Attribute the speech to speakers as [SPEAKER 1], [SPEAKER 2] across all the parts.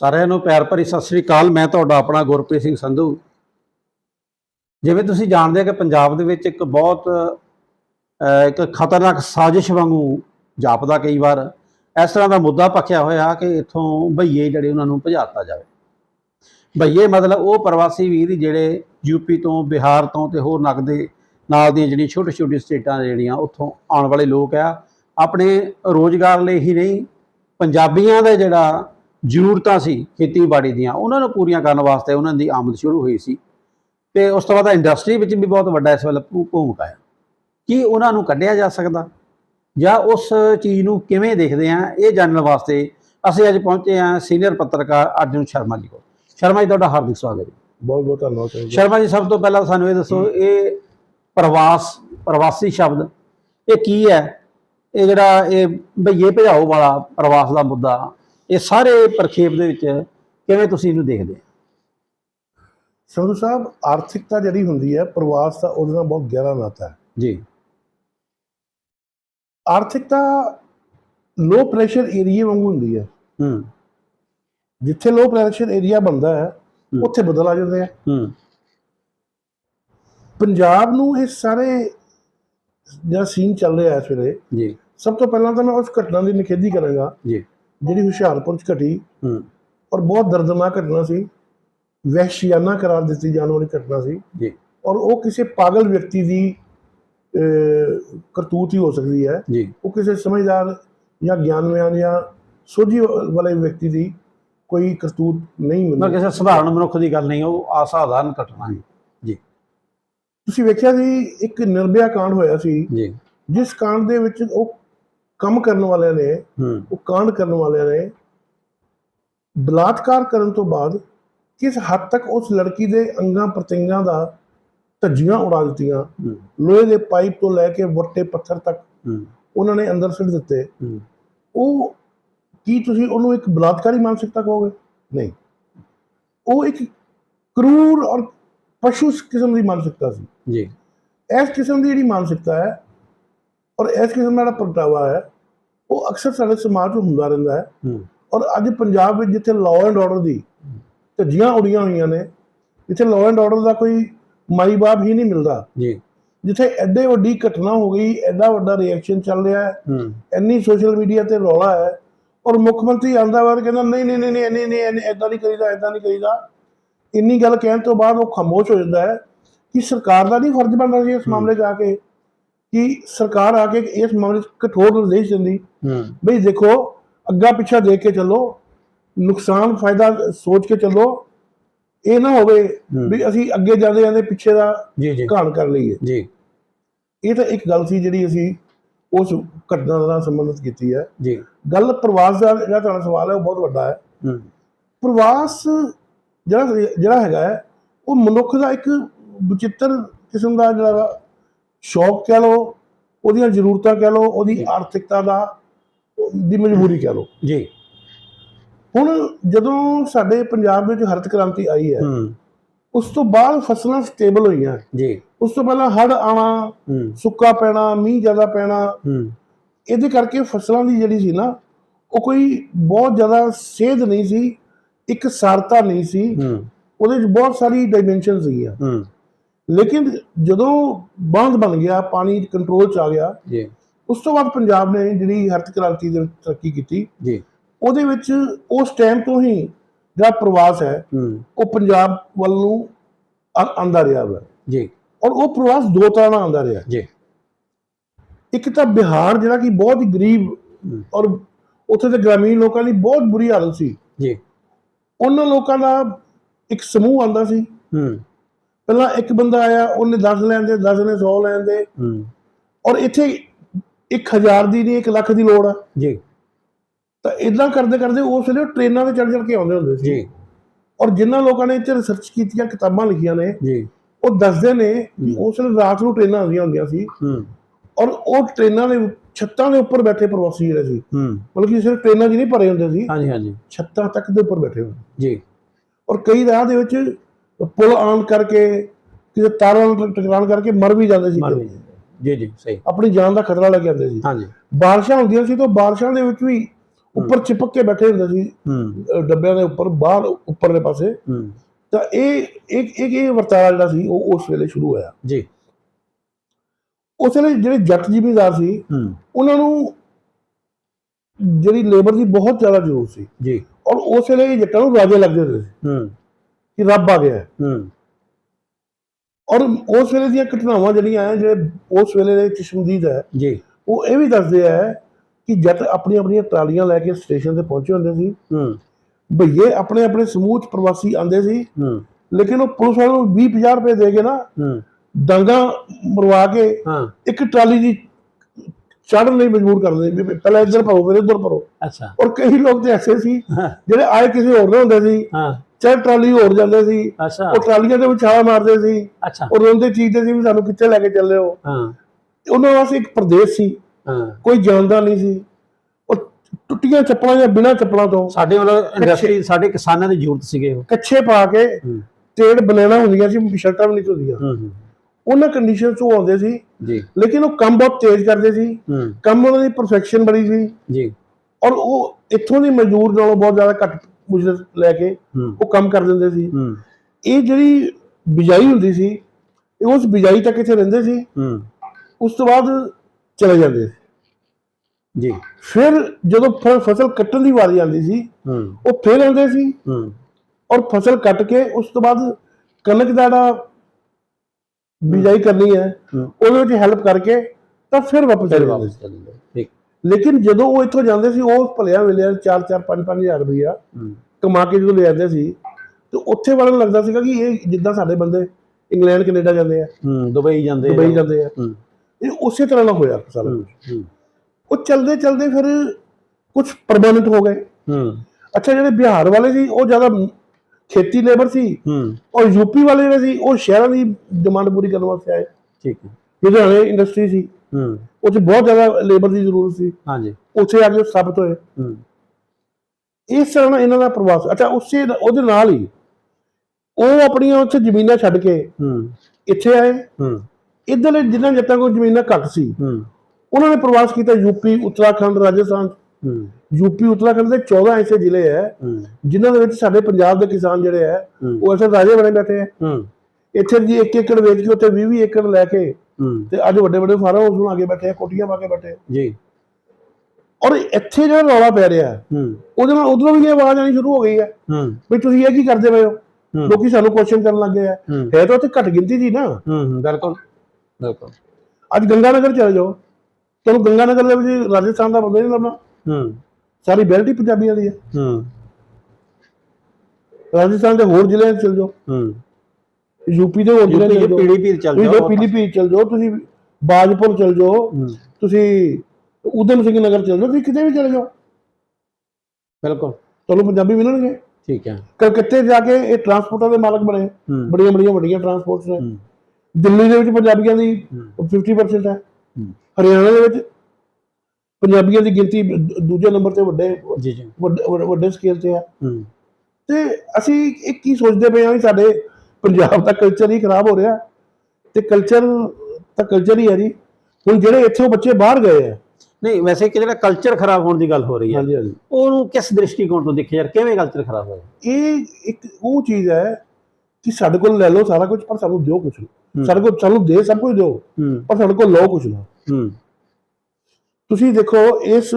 [SPEAKER 1] ਸਾਰਿਆਂ ਨੂੰ ਪਿਆਰ ਭਰੀ ਸਤਿ ਸ੍ਰੀ ਅਕਾਲ। ਮੈਂ ਤੁਹਾਡਾ ਆਪਣਾ ਗੁਰਪ੍ਰੀਤ ਸਿੰਘ ਸੰਧੂ। ਜਿਵੇਂ ਤੁਸੀਂ ਜਾਣਦੇ ਹੋ ਕਿ ਪੰਜਾਬ ਦੇ ਵਿੱਚ ਇੱਕ ਬਹੁਤ ਇੱਕ ਖਤਰਨਾਕ ਸਾਜ਼ਿਸ਼ ਵਾਂਗੂ ਜਾਪਦਾ ਕਈ ਵਾਰ। ਇਸ ਤਰ੍ਹਾਂ ਦਾ ਮੁੱਦਾ ਪੱਕਿਆ ਹੋਇਆ ਕਿ ਇੱਥੋਂ ਭਈਏ ਜਿਹੜੇ ਉਹਨਾਂ ਨੂੰ ਭਜਾਤਾ ਜਾਵੇ। ਭਈਏ ਮਤਲਬ ਉਹ ਪ੍ਰਵਾਸੀ ਵੀਰ ਜਿਹੜੇ ਯੂਪੀ ਤੋਂ, ਬਿਹਾਰ ਤੋਂ ਤੇ ਹੋਰ ਨਗਦੇ ਨਾਲ ਦੀਆਂ ਜਿਹੜੀਆਂ ਛੋਟੀ ਛੋਟੀ ਸਟੇਟਾਂ ਜਿਹੜੀਆਂ ਉੱਥੋਂ ਆਉਣ ਵਾਲੇ ਲੋਕ ਆ, ਆਪਣੇ ਰੋਜ਼ਗਾਰ ਲਈ ਹੀ ਨਹੀਂ, ਪੰਜਾਬੀਆਂ ਦਾ ਜਿਹੜਾ ਜ਼ਰੂਰਤਾਂ ਸੀ ਖੇਤੀਬਾੜੀ ਦੀਆਂ ਉਹਨਾਂ ਨੂੰ ਪੂਰੀਆਂ ਕਰਨ ਵਾਸਤੇ ਉਹਨਾਂ ਦੀ ਆਮਦ ਸ਼ੁਰੂ ਹੋਈ ਸੀ। ਤੇ ਉਸ ਤੋਂ ਬਾਅਦ ਇੰਡਸਟਰੀ ਵਿੱਚ ਵੀ ਬਹੁਤ ਵੱਡਾ ਇਸ ਵੇਲੇ ਭੂਮਿਕਾ ਹੈ ਕੀ ਉਹਨਾਂ ਨੂੰ ਕੱਢਿਆ ਜਾ ਸਕਦਾ? ਜਾਂ ਉਸ ਚੀਜ਼ ਨੂੰ ਕਿਵੇਂ ਦੇਖਦੇ ਆ ਇਹ ਜਾਣਨ ਵਾਸਤੇ ਅਸੀਂ ਅੱਜ ਪਹੁੰਚੇ ਆ ਸੀਨੀਅਰ ਪੱਤਰਕਾਰ ਅਰਜੁਨ ਸ਼ਰਮਾ ਜੀ ਕੋਲ। ਸ਼ਰਮਾ ਜੀ ਤੁਹਾਡਾ ਹਾਰਦਿਕ ਸਵਾਗਤ ਹੈ।
[SPEAKER 2] ਬਹੁਤ ਬਹੁਤ ਧੰਨਵਾਦ
[SPEAKER 1] ਸ਼ਰਮਾ ਜੀ ਸਭ ਤੋਂ ਪਹਿਲਾਂ ਸਾਨੂੰ ਇਹ ਦੱਸੋ ਇਹ ਪ੍ਰਵਾਸ ਪ੍ਰਵਾਸੀ ਸ਼ਬਦ ਇਹ ਕੀ ਹੈ? ਇਹ ਜਿਹੜਾ ਇਹ ਭਈਏ ਭਜਾਓ ਵਾਲਾ ਪ੍ਰਵਾਸ ਦਾ ਮੁੱਦਾ ਇਹ ਸਾਰੇ ਪ੍ਰਖੇਪ ਦੇ ਵਿੱਚ ਕਿਵੇਂ ਤੁਸੀਂ ਇਹਨੂੰ ਦੇਖਦੇ ਹੋ?
[SPEAKER 2] ਸੰਧੂ ਸਾਹਿਬ ਆਰਥਿਕਤਾ ਜਿਹੜੀ ਹੁੰਦੀ ਹੈ ਪ੍ਰਵਾਸ ਦਾ ਉਹਦੇ ਨਾਲ ਬਹੁਤ ਗਹਿਰਾ ਨਾਤਾ ਹੈ।
[SPEAKER 1] ਜੀ।
[SPEAKER 2] ਆਰਥਿਕਤਾ ਲੋ ਪ੍ਰੈਸ਼ਰ ਏਰੀਆ ਵਾਂਗੂ ਹੁੰਦੀ ਹੈ।
[SPEAKER 1] ਹੂੰ।
[SPEAKER 2] ਜਿੱਥੇ ਲੋ ਪ੍ਰੈਸ਼ਰ ਏਰੀਆ ਬਣਦਾ ਹੈ
[SPEAKER 1] ਹੂੰ।
[SPEAKER 2] ਉੱਥੇ ਬਦਲ ਆ ਜਾਂਦੇ ਆ।
[SPEAKER 1] ਹੂੰ।
[SPEAKER 2] ਪੰਜਾਬ ਨੂੰ ਇਹ ਸਾਰੇ ਜਿਹੜਾ ਸੀਨ ਚੱਲ ਰਿਹਾ ਇਸ ਵੇਲੇ
[SPEAKER 1] ਜੀ।
[SPEAKER 2] ਸਭ ਤੋਂ ਪਹਿਲਾਂ ਤਾਂ ਮੈਂ ਉਸ ਘਟਨਾ ਦੀ ਨਿਖੇਧੀ ਕਰਾਂਗਾ।
[SPEAKER 1] ਜੀ।
[SPEAKER 2] ਜਿਹੜੀ ਹੁਸ਼ਿਆਰਪੁਰ 'ਚ ਘਟੀ
[SPEAKER 1] ਹੂੰ।
[SPEAKER 2] ਔਰ ਬਹੁਤ ਦਰਦਨਾਕ ਘਟਨਾ ਸੀ। ਵਹਿਸ਼ੀਆਨਾ ਕਰਾਰ ਦਿੱਤੀ ਜਾਣ ਵਾਲੀ ਘਟਨਾ ਸੀ।
[SPEAKER 1] ਜੀ।
[SPEAKER 2] ਔਰ ਉਹ ਕਿਸੇ ਪਾਗਲ ਵਿਅਕਤੀ ਦੀ ਕਰਤੂਤ ਹੀ ਹੋ ਸਕਦੀ ਹੈ।
[SPEAKER 1] ਜੀ।
[SPEAKER 2] ਉਹ ਕਿਸੇ ਸਮਝਦਾਰ ਜਾਂ ਗਿਆਨਵਾਨ ਜਾਂ ਸੋਝੀ ਵਾਲੇ ਵਿਅਕਤੀ ਦੀ ਕੋਈ ਕਰਤੂਤ ਨਹੀਂ ਹੁੰਦੀ।
[SPEAKER 1] ਕਿਸੇ ਸਧਾਰਨ ਮਨੁੱਖ ਦੀ ਗੱਲ ਨਹੀਂ ਉਹ ਅਸਾਧਾਰਨ ਘਟਨਾ ਹੈ ਜੀ।
[SPEAKER 2] ਤੁਸੀਂ ਵੇਖਿਆ ਸੀ ਇੱਕ ਨਿਰਭਇਆ ਕਾਂਡ ਹੋਇਆ ਸੀ।
[SPEAKER 1] ਜੀ।
[SPEAKER 2] ਜਿਸ ਕਾਂਡ ਦੇ ਵਿੱਚ ਉਹ ਕੰਮ ਕਰਨ ਵਾਲਿਆਂ ਨੇ ਉਹ ਕਾਂਡ ਕਰਨ ਵਾਲਿਆਂ ਨੇ ਬਲਾਤਕਾਰ ਕਰਨ ਤੋਂ ਬਾਅਦ ਕਿਸ ਹੱਦ ਤੱਕ ਉਸ ਲੜਕੀ ਦੇ ਅੰਗਾਂ ਪ੍ਰਤੰਗਾਂ ਦਾ ਧੱਜੀਆਂ ਉਡਾ ਦਿੱਤੀਆਂ? ਲੋਹੇ ਦੇ ਪਾਈਪ ਤੋਂ ਲੈ ਕੇ ਵੱਟੇ ਪੱਥਰ ਤੱਕ ਉਹਨਾਂ ਨੇ ਅੰਦਰ ਸਿੱਟ ਦਿੱਤੇ। ਉਹ ਕੀ ਤੁਸੀਂ ਉਹਨੂੰ ਇੱਕ ਬਲਾਤਕਾਰੀ ਮਾਨਸਿਕਤਾ ਕਹੋਗੇ? ਨਹੀਂ। ਉਹ ਇੱਕ ਕਰੂਰ ਔਰ ਪਸ਼ੂ ਕਿਸਮ ਦੀ ਮਾਨਸਿਕਤਾ ਸੀ।
[SPEAKER 1] ਜੀ।
[SPEAKER 2] ਇਸ ਕਿਸਮ ਦੀ ਜਿਹੜੀ ਮਾਨਸਿਕਤਾ ਹੈ ਔਰ ਇਸ ਕਿਸਮ ਦਾ ਜਿਹੜਾ ਪ੍ਰਗਟਾਵਾ ਹੈ ਉਹ ਅਕਸਰ ਸਾਡੇ ਸਮਾਜ 'ਚ ਹੁੰਦਾ ਰਹਿੰਦਾ ਹੈ। ਔਰ ਅੱਜ ਪੰਜਾਬ ਵਿੱਚ ਜਿੱਥੇ ਲਾਅ ਐਂਡ ਆਰਡਰ ਦੀ ਧੱਜੀਆਂ ਉੜੀਆਂ ਹੋਈਆਂ ਨੇ ਜਿੱਥੇ ਲਾਅ ਐਂਡ ਆਰਡਰ ਦਾ ਕੋਈ ਮਾਈ ਬਾਪ ਹੀ ਨਹੀਂ ਮਿਲਦਾ।
[SPEAKER 1] ਜੀ।
[SPEAKER 2] ਜਿੱਥੇ ਐਡੇ ਵੱਡੀ ਘਟਨਾ ਹੋ ਗਈ ਐਡਾ ਵੱਡਾ ਰਿਐਕਸ਼ਨ ਚੱਲ ਰਿਹਾ ਹੈ ਇੰਨੀ ਸੋਸ਼ਲ ਮੀਡੀਆ ਤੇ ਰੌਲਾ ਹੈ ਔਰ ਮੁੱਖ ਮੰਤਰੀ ਆਂਦਾ ਵਾਰ ਕਹਿੰਦਾ ਨਹੀਂ ਨਹੀਂ ਨਹੀਂ ਨਹੀਂ ਨਹੀਂ ਨਹੀਂ ਐਦਾਂ ਨਹੀਂ ਕਰੀਦਾ ਐਦਾਂ ਨਹੀਂ ਕਰੀਦਾ। ਇੰਨੀ ਗੱਲ ਕਹਿਣ ਤੋਂ ਬਾਅਦ ਉਹ ਖਾਮੋਸ਼ ਹੋ ਜਾਂਦਾ ਹੈ ਕਿ ਸਰਕਾਰ ਦਾ ਨਹੀਂ ਫਰਜ਼ ਬਣਦਾ ਸੀ ਇਸ ਮਾਮਲੇ ਆ ਕੇ। ਕਿ ਸਰਕਾਰ ਆ ਕੇ ਇਸ ਮਾਮਲੇ 'ਚ ਕਠੋਰ ਨਿਰਦੇਸ਼ ਦਿੰਦੀ।
[SPEAKER 1] ਹੂੰ।
[SPEAKER 2] ਬਈ ਦੇਖੋ ਅੱਗਾ ਪਿੱਛਾ ਦੇਖ ਕੇ ਚੱਲੋ ਨੁਕਸਾਨ ਫਾਇਦਾ ਸੋਚ ਕੇ ਚੱਲੋ ਇਹ ਨਾ ਹੋਵੇ। ਵੀ ਅਸੀਂ ਅੱਗੇ ਜਾਂਦੇ ਜਾਂਦੇ ਪਿੱਛੇ ਦਾ ਘਾਣ ਕਰ ਲਈਏ।
[SPEAKER 1] ਜੀ।
[SPEAKER 2] ਇਹ ਤਾਂ ਇੱਕ ਗੱਲ ਸੀ ਜਿਹੜੀ ਅਸੀਂ ਉਸ ਘਟਨਾ ਨਾਲ ਸੰਬੰਧਿਤ ਕੀਤੀ ਹੈ।
[SPEAKER 1] ਜੀ।
[SPEAKER 2] ਗੱਲ ਪ੍ਰਵਾਸ ਦਾ ਜਿਹੜਾ ਤੁਹਾਡਾ ਸਵਾਲ ਹੈ ਉਹ ਬਹੁਤ ਵੱਡਾ ਹੈ।
[SPEAKER 1] ਹੂੰ।
[SPEAKER 2] ਪ੍ਰਵਾਸ ਜਿਹੜਾ ਜਿਹੜਾ ਹੈਗਾ ਉਹ ਮਨੁੱਖ ਦਾ ਇੱਕ ਵਿਚਿੱਤਰ ਕਿਸਮ ਦਾ ਜਿਹੜਾ ਸ਼ੌਕ ਕਹਿ ਲਓ ਉਹਦੀਆਂ ਜ਼ਰੂਰਤਾਂ ਕਹਿ ਲਓ ਉਹਦੀ ਆਰਥਿਕਤਾ ਦਾ ਦੀ ਮਜਬੂਰੀ ਕਹਿ ਲਓ।
[SPEAKER 1] ਜੀ।
[SPEAKER 2] ਹੁਣ ਜਦੋਂ ਸਾਡੇ ਪੰਜਾਬ ਵਿੱਚ ਹਰਤ ਕ੍ਰਾਂਤੀ ਆਈ ਹੈ ਉਸ ਤੋਂ ਬਾਅਦ ਫਸਲਾਂ ਸਟੇਬਲ ਹੋਈਆਂ।
[SPEAKER 1] ਜੀ।
[SPEAKER 2] ਉਸ ਤੋਂ ਪਹਿਲਾਂ ਹੜ੍ਹ ਆਣਾ ਸੁੱਕਾ ਪੈਣਾ ਮੀਂਹ ਜ਼ਿਆਦਾ ਪੈਣਾ ਇਹਦੇ ਕਰਕੇ ਫਸਲਾਂ ਦੀ ਜਿਹੜੀ ਸੀ ਨਾ ਉਹ ਕੋਈ ਬਹੁਤ ਜ਼ਿਆਦਾ ਸੇਧ ਨਹੀਂ ਸੀ ਇੱਕ ਸਾਰਤਾ ਨਹੀਂ ਸੀ। ਉਹਦੇ ਵਿੱਚ ਬਹੁਤ ਸਾਰੀ ਡਾਈਮੈਂਸ਼ਨ ਸੀਗੀਆਂ।
[SPEAKER 1] ਹੂੰ।
[SPEAKER 2] ਲੇਕਿਨ ਜਦੋਂ ਬਾਂਧ ਬਣ ਗਿਆ ਪਾਣੀ ਕੰਟਰੋਲ ਚ ਆ ਗਿਆ
[SPEAKER 1] ਜੀ।
[SPEAKER 2] ਉਸ ਤੋਂ ਬਾਅਦ ਪੰਜਾਬ ਨੇ ਜਿਹੜੀ ਹਰਤ ਕ੍ਰਾਂਤੀ ਦੇ ਵਿੱਚ ਤਰੱਕੀ ਕੀਤੀ
[SPEAKER 1] ਜੀ।
[SPEAKER 2] ਉਹਦੇ ਵਿੱਚ ਉਸ ਟਾਈਮ ਤੋਂ ਹੀ ਜਿਹੜਾ ਪ੍ਰਵਾਸ ਹੈ
[SPEAKER 1] ਹੂੰ।
[SPEAKER 2] ਉਹ ਪੰਜਾਬ ਵੱਲ ਨੂੰ ਆਂਦਾ ਰਿਹਾ ਵਾ।
[SPEAKER 1] ਜੀ।
[SPEAKER 2] ਔਰ ਉਹ ਪ੍ਰਵਾਸ ਦੋ ਤਰ੍ਹਾਂ ਨਾਲ ਆਂਦਾ ਰਿਹਾ।
[SPEAKER 1] ਜੀ।
[SPEAKER 2] ਇੱਕ ਤਾਂ ਬਿਹਾਰ ਜਿਹੜਾ ਕਿ ਬਹੁਤ ਹੀ ਗਰੀਬ
[SPEAKER 1] ਹੂੰ।
[SPEAKER 2] ਔਰ ਉੱਥੇ ਦੇ ਗ੍ਰਾਮੀਣ ਲੋਕਾਂ ਦੀ ਬਹੁਤ ਬੁਰੀ ਹਾਲਤ ਸੀ।
[SPEAKER 1] ਜੀ।
[SPEAKER 2] ਉਹਨਾਂ ਲੋਕਾਂ ਦਾ ਇੱਕ ਸਮੂਹ ਆਂਦਾ ਸੀ।
[SPEAKER 1] ਹੂੰ।
[SPEAKER 2] ਪਹਿਲਾਂ ਇੱਕ ਬੰਦਾ ਆਇਆ ਉਹਨੇ 10 ਲੈਂਦੇ 10 ਨੇ 100 ਲੈਂਦੇ
[SPEAKER 1] ਹੂੰ।
[SPEAKER 2] ਔਰ ਇੱਥੇ 1000 ਦੀ ਨਹੀਂ 1 ਲੱਖ ਦੀ ਲੋੜ ਆ।
[SPEAKER 1] ਜੀ।
[SPEAKER 2] ਤਾਂ ਇਦਾਂ ਕਰਦੇ ਕਰਦੇ ਉਸ ਵੇਲੇ ਟ੍ਰੇਨਾਂ ਤੇ ਚੜ ਚੜ ਕੇ ਆਉਂਦੇ ਹੁੰਦੇ ਸੀ।
[SPEAKER 1] ਜੀ।
[SPEAKER 2] ਔਰ ਜਿਨ੍ਹਾਂ ਲੋਕਾਂ ਨੇ ਇੱਥੇ ਰਿਸਰਚ ਕੀਤੀਆਂ ਕਿਤਾਬਾਂ ਲਿਖੀਆਂ ਨੇ
[SPEAKER 1] ਜੀ।
[SPEAKER 2] ਉਹ ਦੱਸਦੇ ਨੇ ਕਿ ਉਸ ਵੇਲੇ ਰਾਤ ਨੂੰ ਟ੍ਰੇਨਾਂ ਆਉਂਦੀਆਂ ਹੁੰਦੀਆਂ ਸੀ।
[SPEAKER 1] ਹੂੰ।
[SPEAKER 2] ਔਰ ਉਹ ਟ੍ਰੇਨਾਂ ਦੇ ਛੱਤਾਂ ਦੇ ਉੱਪਰ ਬੈਠੇ ਪ੍ਰਵਾਸੀ ਜਿਹੜੇ ਸੀ।
[SPEAKER 1] ਹੂੰ।
[SPEAKER 2] ਮਤਲਬ ਕਿ ਸਿਰਫ ਟ੍ਰੇਨਾਂ 'ਚ ਨਹੀਂ ਭਰੇ ਹੁੰਦੇ ਸੀ।
[SPEAKER 1] ਹਾਂਜੀ ਹਾਂਜੀ।
[SPEAKER 2] ਛੱਤਾਂ ਤੱਕ ਦੇ ਉੱਪਰ ਬੈਠੇ ਹੁੰਦੇ
[SPEAKER 1] ਜੀ।
[SPEAKER 2] ਔਰ ਕਈ ਰਾਹ ਦੇ ਵਿੱਚ ਪੁਲ ਆਨ ਕਰਕੇ ਕਿਸੇ ਤਾਰਾਂ ਨਾਲ ਟਕਰਾਉਣ ਕਰਕੇ ਮਰ ਵੀ ਜਾਂਦੇ ਸੀ
[SPEAKER 1] ਮਰ ਗਏ ਜੀ ਜੀ ਸਹੀ।
[SPEAKER 2] ਆਪਣੀ ਜਾਨ ਦਾ ਖਤਰਾ ਲੱਗ ਜਾਂਦੇ ਸੀ।
[SPEAKER 1] ਹਾਂਜੀ।
[SPEAKER 2] ਬਾਰਿਸ਼ਾਂ ਹੁੰਦੀਆਂ ਸੀ ਤਾਂ ਬਾਰਿਸ਼ਾਂ ਦੇ ਵਿੱਚ ਵੀ ਉੱਪਰ ਚਿਪਕ ਕੇ ਬੈਠੇ ਹੁੰਦੇ ਸੀ
[SPEAKER 1] ਹੂੰ।
[SPEAKER 2] ਅਹ ਡੱਬਿਆਂ ਦੇ ਉੱਪਰ ਬਾਹਰ ਉੱਪਰਲੇ ਪਾਸੇ।
[SPEAKER 1] ਹੂੰ।
[SPEAKER 2] ਤਾਂ ਇਹ ਇੱਕ ਇੱਕ ਇਹ ਵਰਤਾਰਾ ਜਿਹੜਾ ਸੀ ਉਹ ਉਸ ਵੇਲੇ ਸ਼ੁਰੂ ਹੋਇਆ।
[SPEAKER 1] ਜੀ।
[SPEAKER 2] ਉਸ ਵੇਲੇ ਜਿਹੜੇ ਜੱਟ ਜ਼ਿਮੀਂਦਾਰ ਸੀ
[SPEAKER 1] ਹੂੰ।
[SPEAKER 2] ਉਹਨਾਂ ਨੂੰ ਜਿਹੜੀ ਲੇਬਰ ਦੀ ਬਹੁਤ ਜ਼ਿਆਦਾ ਜ਼ਰੂਰਤ ਸੀ।
[SPEAKER 1] ਜੀ।
[SPEAKER 2] ਔਰ ਉਸ ਵੇਲੇ ਇਹ ਜੱਟਾਂ ਨੂੰ ਰਾਜੇ ਲੱਗਦੇ ਹੁੰਦੇ ਸੀ।
[SPEAKER 1] ਹੂੰ।
[SPEAKER 2] ਕਿ ਰੱਬ ਆ ਗਿਆ ਹੈ।
[SPEAKER 1] ਹੂੰ।
[SPEAKER 2] ਔਰ ਉਸ ਵੇਲੇ ਦੀਆਂ ਘਟਨਾਵਾਂ ਜਿਹੜੀਆਂ ਆ ਜਿਹੜੇ ਉਸ ਵੇਲੇ ਦੇ ਚਸ਼ਮਦੀਦ ਹੈ
[SPEAKER 1] ਜੀ।
[SPEAKER 2] ਉਹ ਇਹ ਵੀ ਦੱਸਦੇ ਆ ਕਿ ਜੱਟ ਆਪਣੀਆਂ ਆਪਣੀਆਂ ਟਰਾਲੀਆਂ ਲੈ ਕੇ ਸਟੇਸ਼ਨ ਤੇ ਪਹੁੰਚੇ ਹੁੰਦੇ ਸੀ
[SPEAKER 1] ਹੂੰ।
[SPEAKER 2] ਭਈਏ ਆਪਣੇ ਆਪਣੇ ਸਮੂਹ ਚ ਪ੍ਰਵਾਸੀ ਆਂਦੇ ਸੀ
[SPEAKER 1] ਹੂੰ।
[SPEAKER 2] ਲੇਕਿਨ ਉਹ ਪੁਲਿਸ ਵਾਲਿਆਂ ਨੂੰ 20 50 ਰੁਪਏ ਦੇ ਕੇ ਨਾ
[SPEAKER 1] ਹੂੰ।
[SPEAKER 2] ਡਾਂਗਾ ਮਰਵਾ ਕੇ
[SPEAKER 1] ਹਾਂ।
[SPEAKER 2] ਇੱਕ ਟਰਾਲੀ ਦੀ ਚੜ੍ਹਨ ਲਈ ਮਜਬੂਰ ਕਰ ਦਿੰਦੇ ਵੀ ਪਹਿਲਾਂ ਇੱਧਰ ਭਰੋ ਫਿਰ ਇੱਧਰ ਭਰੋ।
[SPEAKER 1] ਅੱਛਾ।
[SPEAKER 2] ਔਰ ਕਈ ਲੋਕ ਤੇ ਐਸੇ ਸੀ
[SPEAKER 1] ਹਾਂ।
[SPEAKER 2] ਜਿਹੜੇ ਆਏ ਕਿਸੇ ਹੋਰ ਦੇ ਹੁੰਦੇ ਸੀ
[SPEAKER 1] ਹਾਂ।
[SPEAKER 2] ਚਾਹੇ ਟਰਾਲੀ ਹੋਰ ਜਾਂਦੇ ਸੀ
[SPEAKER 1] ਅੱਛਾ।
[SPEAKER 2] ਉਹ ਟਰਾਲੀਆਂ ਦੇ ਵਿੱਚ ਛਾਲਾ ਮਾਰਦੇ ਸੀ
[SPEAKER 1] ਅੱਛਾ।
[SPEAKER 2] ਔਰ ਰੋਂਦੇ ਚੀਜ਼ਦੇ ਸੀ ਵੀ ਸਾਨੂੰ ਕਿੱਥੇ ਲੈ ਕੇ ਚੱਲੇ ਹੋ।
[SPEAKER 1] ਹਾਂ
[SPEAKER 2] ਉਹਨਾਂ ਵਾਸਤੇ ਇੱਕ ਪ੍ਰਦੇਸ਼ ਸੀ।
[SPEAKER 1] ਹਾਂ।
[SPEAKER 2] ਕੋਈ ਜਾਣਦਾ ਨਹੀਂ ਸੀ। ਉਹ ਟੁੱਟੀਆਂ ਚੱਪਲਾਂ ਜਾਂ ਬਿਨਾਂ ਚੱਪਲਾਂ ਤੋਂ
[SPEAKER 1] ਸਾਡੇ ਮਤਲਬ ਇੰਡਸਟਰੀ ਸਾਡੇ ਕਿਸਾਨਾਂ ਦੀ ਜ਼ਰੂਰਤ ਸੀਗੇ ਉਹ।
[SPEAKER 2] ਕੱਛੇ ਪਾ ਕੇ ਟੇੜ ਬਨਾਣਾ ਹੁੰਦੀਆਂ ਸੀ ਸ਼ਰਟਾਂ ਵੀ ਨਹੀਂ ਹੁੰਦੀਆਂ
[SPEAKER 1] ਹੂੰ ਹੂੰ।
[SPEAKER 2] ਉਹਨਾਂ ਕੰਡੀਸ਼ਨ ਤੋਂ ਆਉਂਦੇ ਸੀ।
[SPEAKER 1] ਜੀ।
[SPEAKER 2] ਲੇਕਿਨ ਉਹ ਕੰਮ ਬਹੁਤ ਤੇਜ਼ ਕਰਦੇ ਸੀ। ਕੰਮ ਉਹਨਾਂ ਦੀ ਪਰਫੈਕਸ਼ਨ ਬੜੀ ਸੀ।
[SPEAKER 1] ਜੀ।
[SPEAKER 2] ਔਰ ਉਹ ਇੱਥੋਂ ਦੀ ਮਜ਼ਦੂਰ ਨਾਲੋਂ ਬਹੁਤ ਜ਼ਿਆਦਾ ਘੱਟ ਮੁਜਰਤ ਲੈ ਕੇ ਉਹ ਕੰਮ ਕਰ ਦਿੰਦੇ ਸੀ। ਇਹ ਜਿਹੜੀ ਬਿਜਾਈ ਹੁੰਦੀ ਸੀ ਇਹ ਉਸ ਬਿਜਾਈ ਤੱਕ ਇੱਥੇ ਰਹਿੰਦੇ ਸੀ। ਉਸ ਤੋਂ ਬਾਅਦ ਚਲੇ ਜਾਂਦੇ ਸੀ।
[SPEAKER 1] ਜੀ।
[SPEAKER 2] ਫਿਰ ਜਦੋਂ ਫਸਲ ਕੱਟਣ ਦੀ ਵਾਰੀ ਆਉਂਦੀ ਸੀ ਉਹ ਫਿਰ ਆਉਂਦੇ ਸੀ। ਔਰ ਫਸਲ ਕੱਟ ਕੇ ਉਸ ਤੋਂ ਬਾਅਦ ਕਣਕ ਦਾ ਜਿਹੜਾ ਬਿਜਾਈ ਕਰਨੀ ਹੈ। ਉਹਦੇ ਵਿੱਚ ਹੈਲਪ ਕਰਕੇ ਤਾਂ ਫਿਰ ਵਾਪਸ ਚਲੇ ਜਾਂਦੇ।
[SPEAKER 1] ਠੀਕ।
[SPEAKER 2] ਲੇਕਿਨ ਜਦੋਂ ਉਹ ਇੱਥੋਂ ਜਾਂਦੇ ਸੀ ਉਹ ਭਲਿਆ ਮਿਲਿਆ 4-4 5-5000 ਰੁਪਇਆ ਕਮਾ ਕੇ ਜਦੋਂ ਲੈ ਸੀ ਤੇ ਉੱਥੇ ਵਾਲਿਆਂ ਨੂੰ ਲੱਗਦਾ ਸੀਗਾ ਕਿ ਇਹ ਜਿੱਦਾਂ ਸਾਡੇ ਬੰਦੇ ਇੰਗਲੈਂਡ ਕੈਨੇਡਾ ਜਾਂਦੇ ਆ।
[SPEAKER 1] ਹੂੰ ਦੁਬਈ ਜਾਂਦੇ ਆ।
[SPEAKER 2] ਦੁਬਈ ਜਾਂਦੇ ਆ। ਇਹ ਉਸੇ ਤਰ੍ਹਾਂ ਨਾਲ ਹੋਇਆ ਸਾਰਾ ਉਹ ਚਲਦੇ ਚਲਦੇ ਫਿਰ ਕੁਝ ਪਰਮਾਨੈਂਟ ਹੋ ਗਏ।
[SPEAKER 1] ਹੂੰ।
[SPEAKER 2] ਅੱਛਾ ਜਿਹੜੇ ਬਿਹਾਰ ਵਾਲੇ ਸੀ ਉਹ ਜ਼ਿਆਦਾ ਖੇਤੀ ਲੇਬਰ ਸੀ।
[SPEAKER 1] ਹੂੰ।
[SPEAKER 2] ਔਰ ਯੂਪੀ ਵਾਲੇ ਜਿਹੜੇ ਸੀ ਉਹ ਸ਼ਹਿਰਾਂ ਦੀ ਡਿਮਾਂਡ ਪੂਰੀ ਕਰਨ ਵਾਸਤੇ ਆਏ।
[SPEAKER 1] ਠੀਕ ਹੈ।
[SPEAKER 2] ਲੁਧਿਆਣੇ ਇੰਡਸਟਰੀ ਸੀ।
[SPEAKER 1] ਹੂੰ।
[SPEAKER 2] ਉੱਥੇ ਬਹੁਤ ਜ਼ਿਆਦਾ ਲੇਬਰ ਦੀ ਜ਼ਰੂਰਤ ਸੀ।
[SPEAKER 1] ਹਾਂਜੀ।
[SPEAKER 2] ਉੱਥੇ ਆ ਕੇ ਸਥਾਪਿਤ ਹੋਏ।
[SPEAKER 1] ਹੂੰ।
[SPEAKER 2] ਇਸ ਤਰ੍ਹਾਂ ਨਾਲ ਇਹਨਾਂ ਦਾ ਪ੍ਰਵਾਸ ਅੱਛਾ ਉਸੇ ਉਹਦੇ ਨਾਲ ਹੀ ਉਹ ਆਪਣੀਆਂ ਉੱਥੇ ਜ਼ਮੀਨਾਂ ਛੱਡ ਕੇ
[SPEAKER 1] ਹੂੰ।
[SPEAKER 2] ਇੱਥੇ ਆਏ।
[SPEAKER 1] ਹੂੰ।
[SPEAKER 2] ਇੱਧਰਲੇ ਜਿਨ੍ਹਾਂ ਜੱਟਾਂ ਕੋਲ ਜ਼ਮੀਨਾਂ ਘੱਟ ਸੀ
[SPEAKER 1] ਹੂੰ।
[SPEAKER 2] ਉਹਨਾਂ ਨੇ ਪ੍ਰਵਾਸ ਕੀਤਾ ਯੂਪੀ ਉੱਤਰਾਖੰਡ ਰਾਜਸਥਾਨ।
[SPEAKER 1] ਹੂੰ।
[SPEAKER 2] ਯੂਪੀ ਉੱਤਰਾਖੰਡ ਦੇ 14 ਐਸੇ ਜ਼ਿਲ੍ਹੇ ਹੈ। ਜਿਨ੍ਹਾਂ ਦੇ ਵਿੱਚ ਸਾਡੇ ਪੰਜਾਬ ਦੇ ਕਿਸਾਨ ਜਿਹੜੇ ਹੈ। ਉਹ ਐਸੇ ਰਾਜੇ ਬਣੇ ਬੈਠੇ ਹੈ
[SPEAKER 1] ਹੂੰ।
[SPEAKER 2] ਇੱਥੇ ਜੀ 1 ਏਕੜ ਵੇਚ ਕੇ ਉੱਥੇ 20 20 ਏਕੜ ਲੈ ਕੇ ਤੇ ਅੱਜ ਵੱਡੇ ਵੱਡੇ ਫਾਰਮ ਹਾਊਸ ਬਣਾ ਕੇ ਬੈਠੇ ਆ ਕੋਠੀਆਂ ਪਾ ਕੇ ਬੈਠੇ।
[SPEAKER 1] ਜੀ।
[SPEAKER 2] ਔਰ ਇੱਥੇ ਜਿਹੜਾ ਰੌਲਾ ਪੈ ਰਿਹਾ ਉਹਦੇ ਨਾਲ ਉਧਰੋਂ ਵੀ ਇਹ ਆਵਾਜ਼ ਆਣੀ ਸ਼ੁਰੂ ਹੋ ਗਈ ਹੈ
[SPEAKER 1] ਹੂੰ।
[SPEAKER 2] ਵੀ ਤੁਸੀਂ ਇਹ ਕੀ ਕਰਦੇ ਪਏ ਹੋ? ਲੋਕੀ ਸਾਨੂੰ ਕੁਐਸਚਨ ਕਰਨ ਲੱਗੇ ਆ।
[SPEAKER 1] ਹੂੰ।
[SPEAKER 2] ਤਾਂ ਉੱਥੇ ਘੱਟ ਗਿਣਤੀ ਸੀ ਨਾ।
[SPEAKER 1] ਬਿਲਕੁਲ ਬਿਲਕੁਲ।
[SPEAKER 2] ਅੱਜ ਗੰਗਾ ਨਗਰ ਚਲੇ ਜਾਓ। ਤੁਹਾਨੂੰ ਗੰਗਾ ਨਗਰ ਦੇ ਵਿੱਚ ਰਾਜਸਥਾਨ ਦਾ ਬੰਦਾ ਨਹੀਂ ਲੱਭਣਾ
[SPEAKER 1] ਹੂੰ।
[SPEAKER 2] ਸਾਰੀ ਬੈਲਟ ਪੰਜਾਬੀਆਂ ਦੀ ਹੈ।
[SPEAKER 1] ਹੂੰ।
[SPEAKER 2] ਰਾਜਸਥਾਨ ਦੇ ਹੋਰ ਜ਼ਿਲ੍ਹਿਆਂ 'ਚ ਚਲ ਜਾਓ।
[SPEAKER 1] ਹੂੰ।
[SPEAKER 2] ਯੂਪੀ ਦੇ ਹੋਰ ਜ਼ਿਲ੍ਹਿਆਂ 'ਚ
[SPEAKER 1] ਯੂਪੀ
[SPEAKER 2] ਚਲ ਜਾਓ
[SPEAKER 1] ਪੀੜੀ ਪੀੜ ਚੱਲ
[SPEAKER 2] ਤੁਸੀਂ
[SPEAKER 1] ਜਾਓ
[SPEAKER 2] ਪੀਲੀਭੀਤ ਚਲ ਜਾਓ ਤੁਸੀਂ ਬਾਜਪੁਰ ਚਲ ਜਾਓ ਤੁਸੀਂ ਉਦਮ ਸਿੰਘ ਨਗਰ ਚਲ ਜਾਓ ਤੁਸੀਂ ਕਿਤੇ ਵੀ ਚਲੇ ਜਾਓ।
[SPEAKER 1] ਬਿਲਕੁਲ।
[SPEAKER 2] ਤੁਹਾਨੂੰ ਪੰਜਾਬੀ ਮਿਲਣਗੇ।
[SPEAKER 1] ਠੀਕ ਹੈ।
[SPEAKER 2] ਕਲਕੱਤੇ ਜਾ ਕੇ ਇਹ ਟਰਾਂਸਪੋਰਟਾਂ ਦੇ ਮਾਲਕ ਬਣੇ। ਬੜੀਆਂ ਬੜੀਆਂ ਵੱਡੀਆਂ ਟਰਾਂਸਪੋਰਟਸ ਨੇ। ਦਿੱਲੀ ਦੇ ਵਿੱਚ ਪੰਜਾਬੀਆਂ ਦੀ
[SPEAKER 1] ਹੂੰ।
[SPEAKER 2] 50% ਹੈ। ਹਰਿਆਣਾ ਦੇ ਵਿੱਚ ਪੰਜਾਬੀਆਂ ਦੀ ਗਿਣਤੀ ਦੂਜੇ ਨੰਬਰ ਤੇ ਵੱਡੇ
[SPEAKER 1] ਜੀ ਜੀ।
[SPEAKER 2] ਵੱਡੇ- ਸਕੇਲ ਤੇ ਹੈ। ਤੇ ਅਸੀਂ ਇਹ ਕੀ ਸੋਚਦੇ ਪਏ ਹਾਂ ਵੀ ਸਾਡੇ ਪੰਜਾਬ ਦਾ ਕਲਚਰ ਹੀ ਖਰਾਬ ਹੋ ਰਿਹਾ ਤੇ ਕਲਚਰ ਤਾਂ ਕਲਚਰ ਹੀ ਹੈ ਜੀ। ਹੁਣ ਜਿਹੜੇ ਇੱਥੋਂ ਬੱਚੇ ਬਾਹਰ ਗਏ ਆ।
[SPEAKER 1] ਨਹੀਂ ਵੈਸੇ ਕਿ ਜਿਹੜਾ ਕਲਚਰ ਖਰਾਬ ਹੋਣ ਦੀ ਗੱਲ ਹੋ ਰਹੀ ਹੈ
[SPEAKER 2] ਹਾਂਜੀ ਹਾਂਜੀ।
[SPEAKER 1] ਉਹਨੂੰ ਕਿਸ ਦ੍ਰਿਸ਼ਟੀਕੋਣ ਤੋਂ ਦੇਖਿਆ ਯਾਰ? ਕਿਵੇਂ ਕਲਚਰ ਖਰਾਬ ਹੋਇਆ?
[SPEAKER 2] ਇਹ ਇੱਕ ਉਹ ਚੀਜ਼ ਹੈ ਕਿ ਸਾਡੇ ਕੋਲ ਲੈ ਲਓ ਸਾਰਾ ਕੁਝ ਪਰ ਸਾਨੂੰ ਦਿਓ ਕੁਝ। ਸਾਡੇ ਕੋਲ ਸਾਨੂੰ ਦੇ ਸਭ ਕੁਝ ਦਿਓ ਪਰ ਸਾਡੇ ਕੋਲ ਲਓ ਕੁਝ ਨਾ। ਤੁਸੀਂ ਦੇਖੋ ਇਸ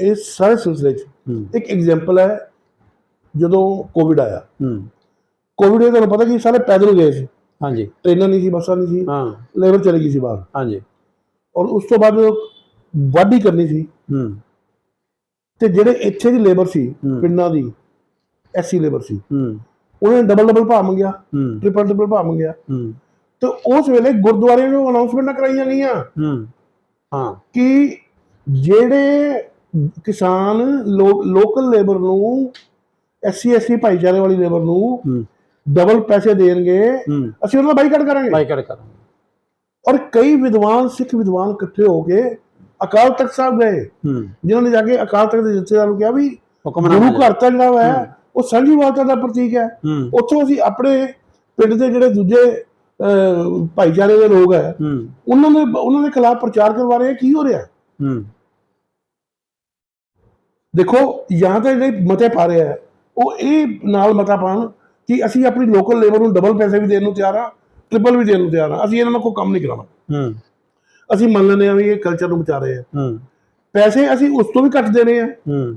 [SPEAKER 2] ਇਸ ਸਾਰੇ ਸਿਲਸਿਲੇ 'ਚ ਇੱਕ ਐਗਜ਼ਾਮਪਲ ਹੈ ਜਦੋਂ ਕੋਵਿਡ ਆਇਆ। ਕੋਵਿਡ ਦੇ ਤੁਹਾਨੂੰ ਪਤਾ ਕਿ ਸਾਰੇ ਪੈਦਲ ਗਏ ਸੀ।
[SPEAKER 1] ਹਾਂਜੀ।
[SPEAKER 2] ਟ੍ਰੇਨਾਂ ਨਹੀਂ ਸੀ ਬੱਸਾਂ ਨਹੀਂ ਸੀ
[SPEAKER 1] ਹਾਂ।
[SPEAKER 2] ਲੇਬਰ ਚਲੀ ਗਈ ਸੀ ਬਾਹਰ।
[SPEAKER 1] ਹਾਂਜੀ।
[SPEAKER 2] ਔਰ ਉਸ ਤੋਂ ਬਾਅਦ ਵਾਢੀ ਕਰਨੀ ਸੀ।
[SPEAKER 1] ਹੂੰ।
[SPEAKER 2] ਤੇ ਜਿਹੜੇ ਇੱਥੇ ਦੀ ਲੇਬਰ ਸੀ। ਪਿੰਡਾਂ ਦੀ ਐਸੀ ਲੇਬਰ ਸੀ।
[SPEAKER 1] ਹੂੰ।
[SPEAKER 2] ਉਹਨੇ ਡਬਲ ਡਬਲ ਭਾਅ ਮੰਗਿਆ ਟ੍ਰਿਪਲ ਟ੍ਰਿਪਲ ਭਾਅ ਮੰਗਿਆ।
[SPEAKER 1] ਹੂੰ।
[SPEAKER 2] ਤੇ ਉਸ ਵੇਲੇ ਗੁਰਦੁਆਰਿਆਂ ਨੂੰ ਅਨਾਉਂਸਮੈਂਟਾਂ ਕਰਾਈਆਂ ਗਈਆਂ।
[SPEAKER 1] ਹੂੰ। ਹਾਂ।
[SPEAKER 2] ਕਿ ਜਿਹੜੇ ਕਿਸਾਨ ਲੋਕਲ ਲੇਬਰ ਨੂੰ ਐਸਸੀ ਐਸਟੀ ਭਾਈਚਾਰੇ ਵਾਲੀ ਲੇਬਰ ਨੂੰ ਡਬਲ ਪੈਸੇ ਦੇਣਗੇ ਅਸੀਂ ਉਹਨਾਂ ਦਾ ਬਾਈਕਾਟ ਕਰਾਂਗੇ।
[SPEAKER 1] ਬਾਈਕਾਟ ਕਰਾਂਗੇ।
[SPEAKER 2] ਔਰ ਕਈ ਵਿਦਵਾਨ ਸਿੱਖ ਵਿਦਵਾਨ ਇਕੱਠੇ ਹੋ ਕੇ ਅਕਾਲ ਤਖਤ ਸਾਹਿਬ ਗਏ ਜਿਨ੍ਹਾਂ ਨੇ ਜਾ ਕੇ ਅਕਾਲ ਤਖਤ ਦੇ ਜਥੇਦਾਰ ਨੂੰ ਕਿਹਾ ਵੀ ਗੁਰੂ ਘਰ ਤਾਂ ਜਿਹੜਾ ਹੈ ਉਹ ਸਾਂਝੀਵਾਲਤਾ ਦਾ ਪ੍ਰਤੀਕ ਹੈ। ਉੱਥੋਂ ਅਸੀਂ ਆਪਣੇ ਪਿੰਡ ਦੇ ਜਿਹੜੇ ਦੂਜੇ ਭਾਈਚਾਰੇ ਦੇ ਲੋਕ ਹੈ ਉਹਨਾਂ ਦੇ ਉਹਨਾਂ ਦੇ ਖਿਲਾਫ ਪ੍ਰਚਾਰ ਕਰਵਾ ਰਹੇ ਕੀ ਹੋ ਰਿਹਾ? ਦੇਖੋ ਜਾਂ ਤਾਂ ਜਿਹੜੇ ਮਤੇ ਪਾ ਰਹੇ ਉਹ ਇਹ ਨਾਲ ਮਤਾ ਪਾਣ ਕਿ ਅਸੀਂ ਆਪਣੀ ਲੋਕਲ ਲੇਬਰ ਨੂੰ ਡਬਲ ਪੈਸੇ ਵੀ ਦੇਣ ਨੂੰ ਤਿਆਰ ਆ ਟ੍ਰਿਪਲ ਵੀ ਦੇਣ ਨੂੰ ਤਿਆਰ ਆ ਅਸੀਂ ਇਹਨਾਂ ਨਾਲ ਕੋਈ ਕੰਮ ਨਹੀਂ ਕਰਾਉਣਾ।
[SPEAKER 1] ਹੂੰ।
[SPEAKER 2] ਅਸੀਂ ਮੰਨ ਲੈਂਦੇ ਆ ਵੀ ਇਹ ਕਲਚਰ ਨੂੰ ਬਚਾ ਰਹੇ ਆ।
[SPEAKER 1] ਹੂੰ।
[SPEAKER 2] ਪੈਸੇ ਅਸੀਂ ਉਸ ਤੋਂ ਵੀ ਘੱਟ ਦੇਣੇ ਆ।
[SPEAKER 1] ਹੂੰ।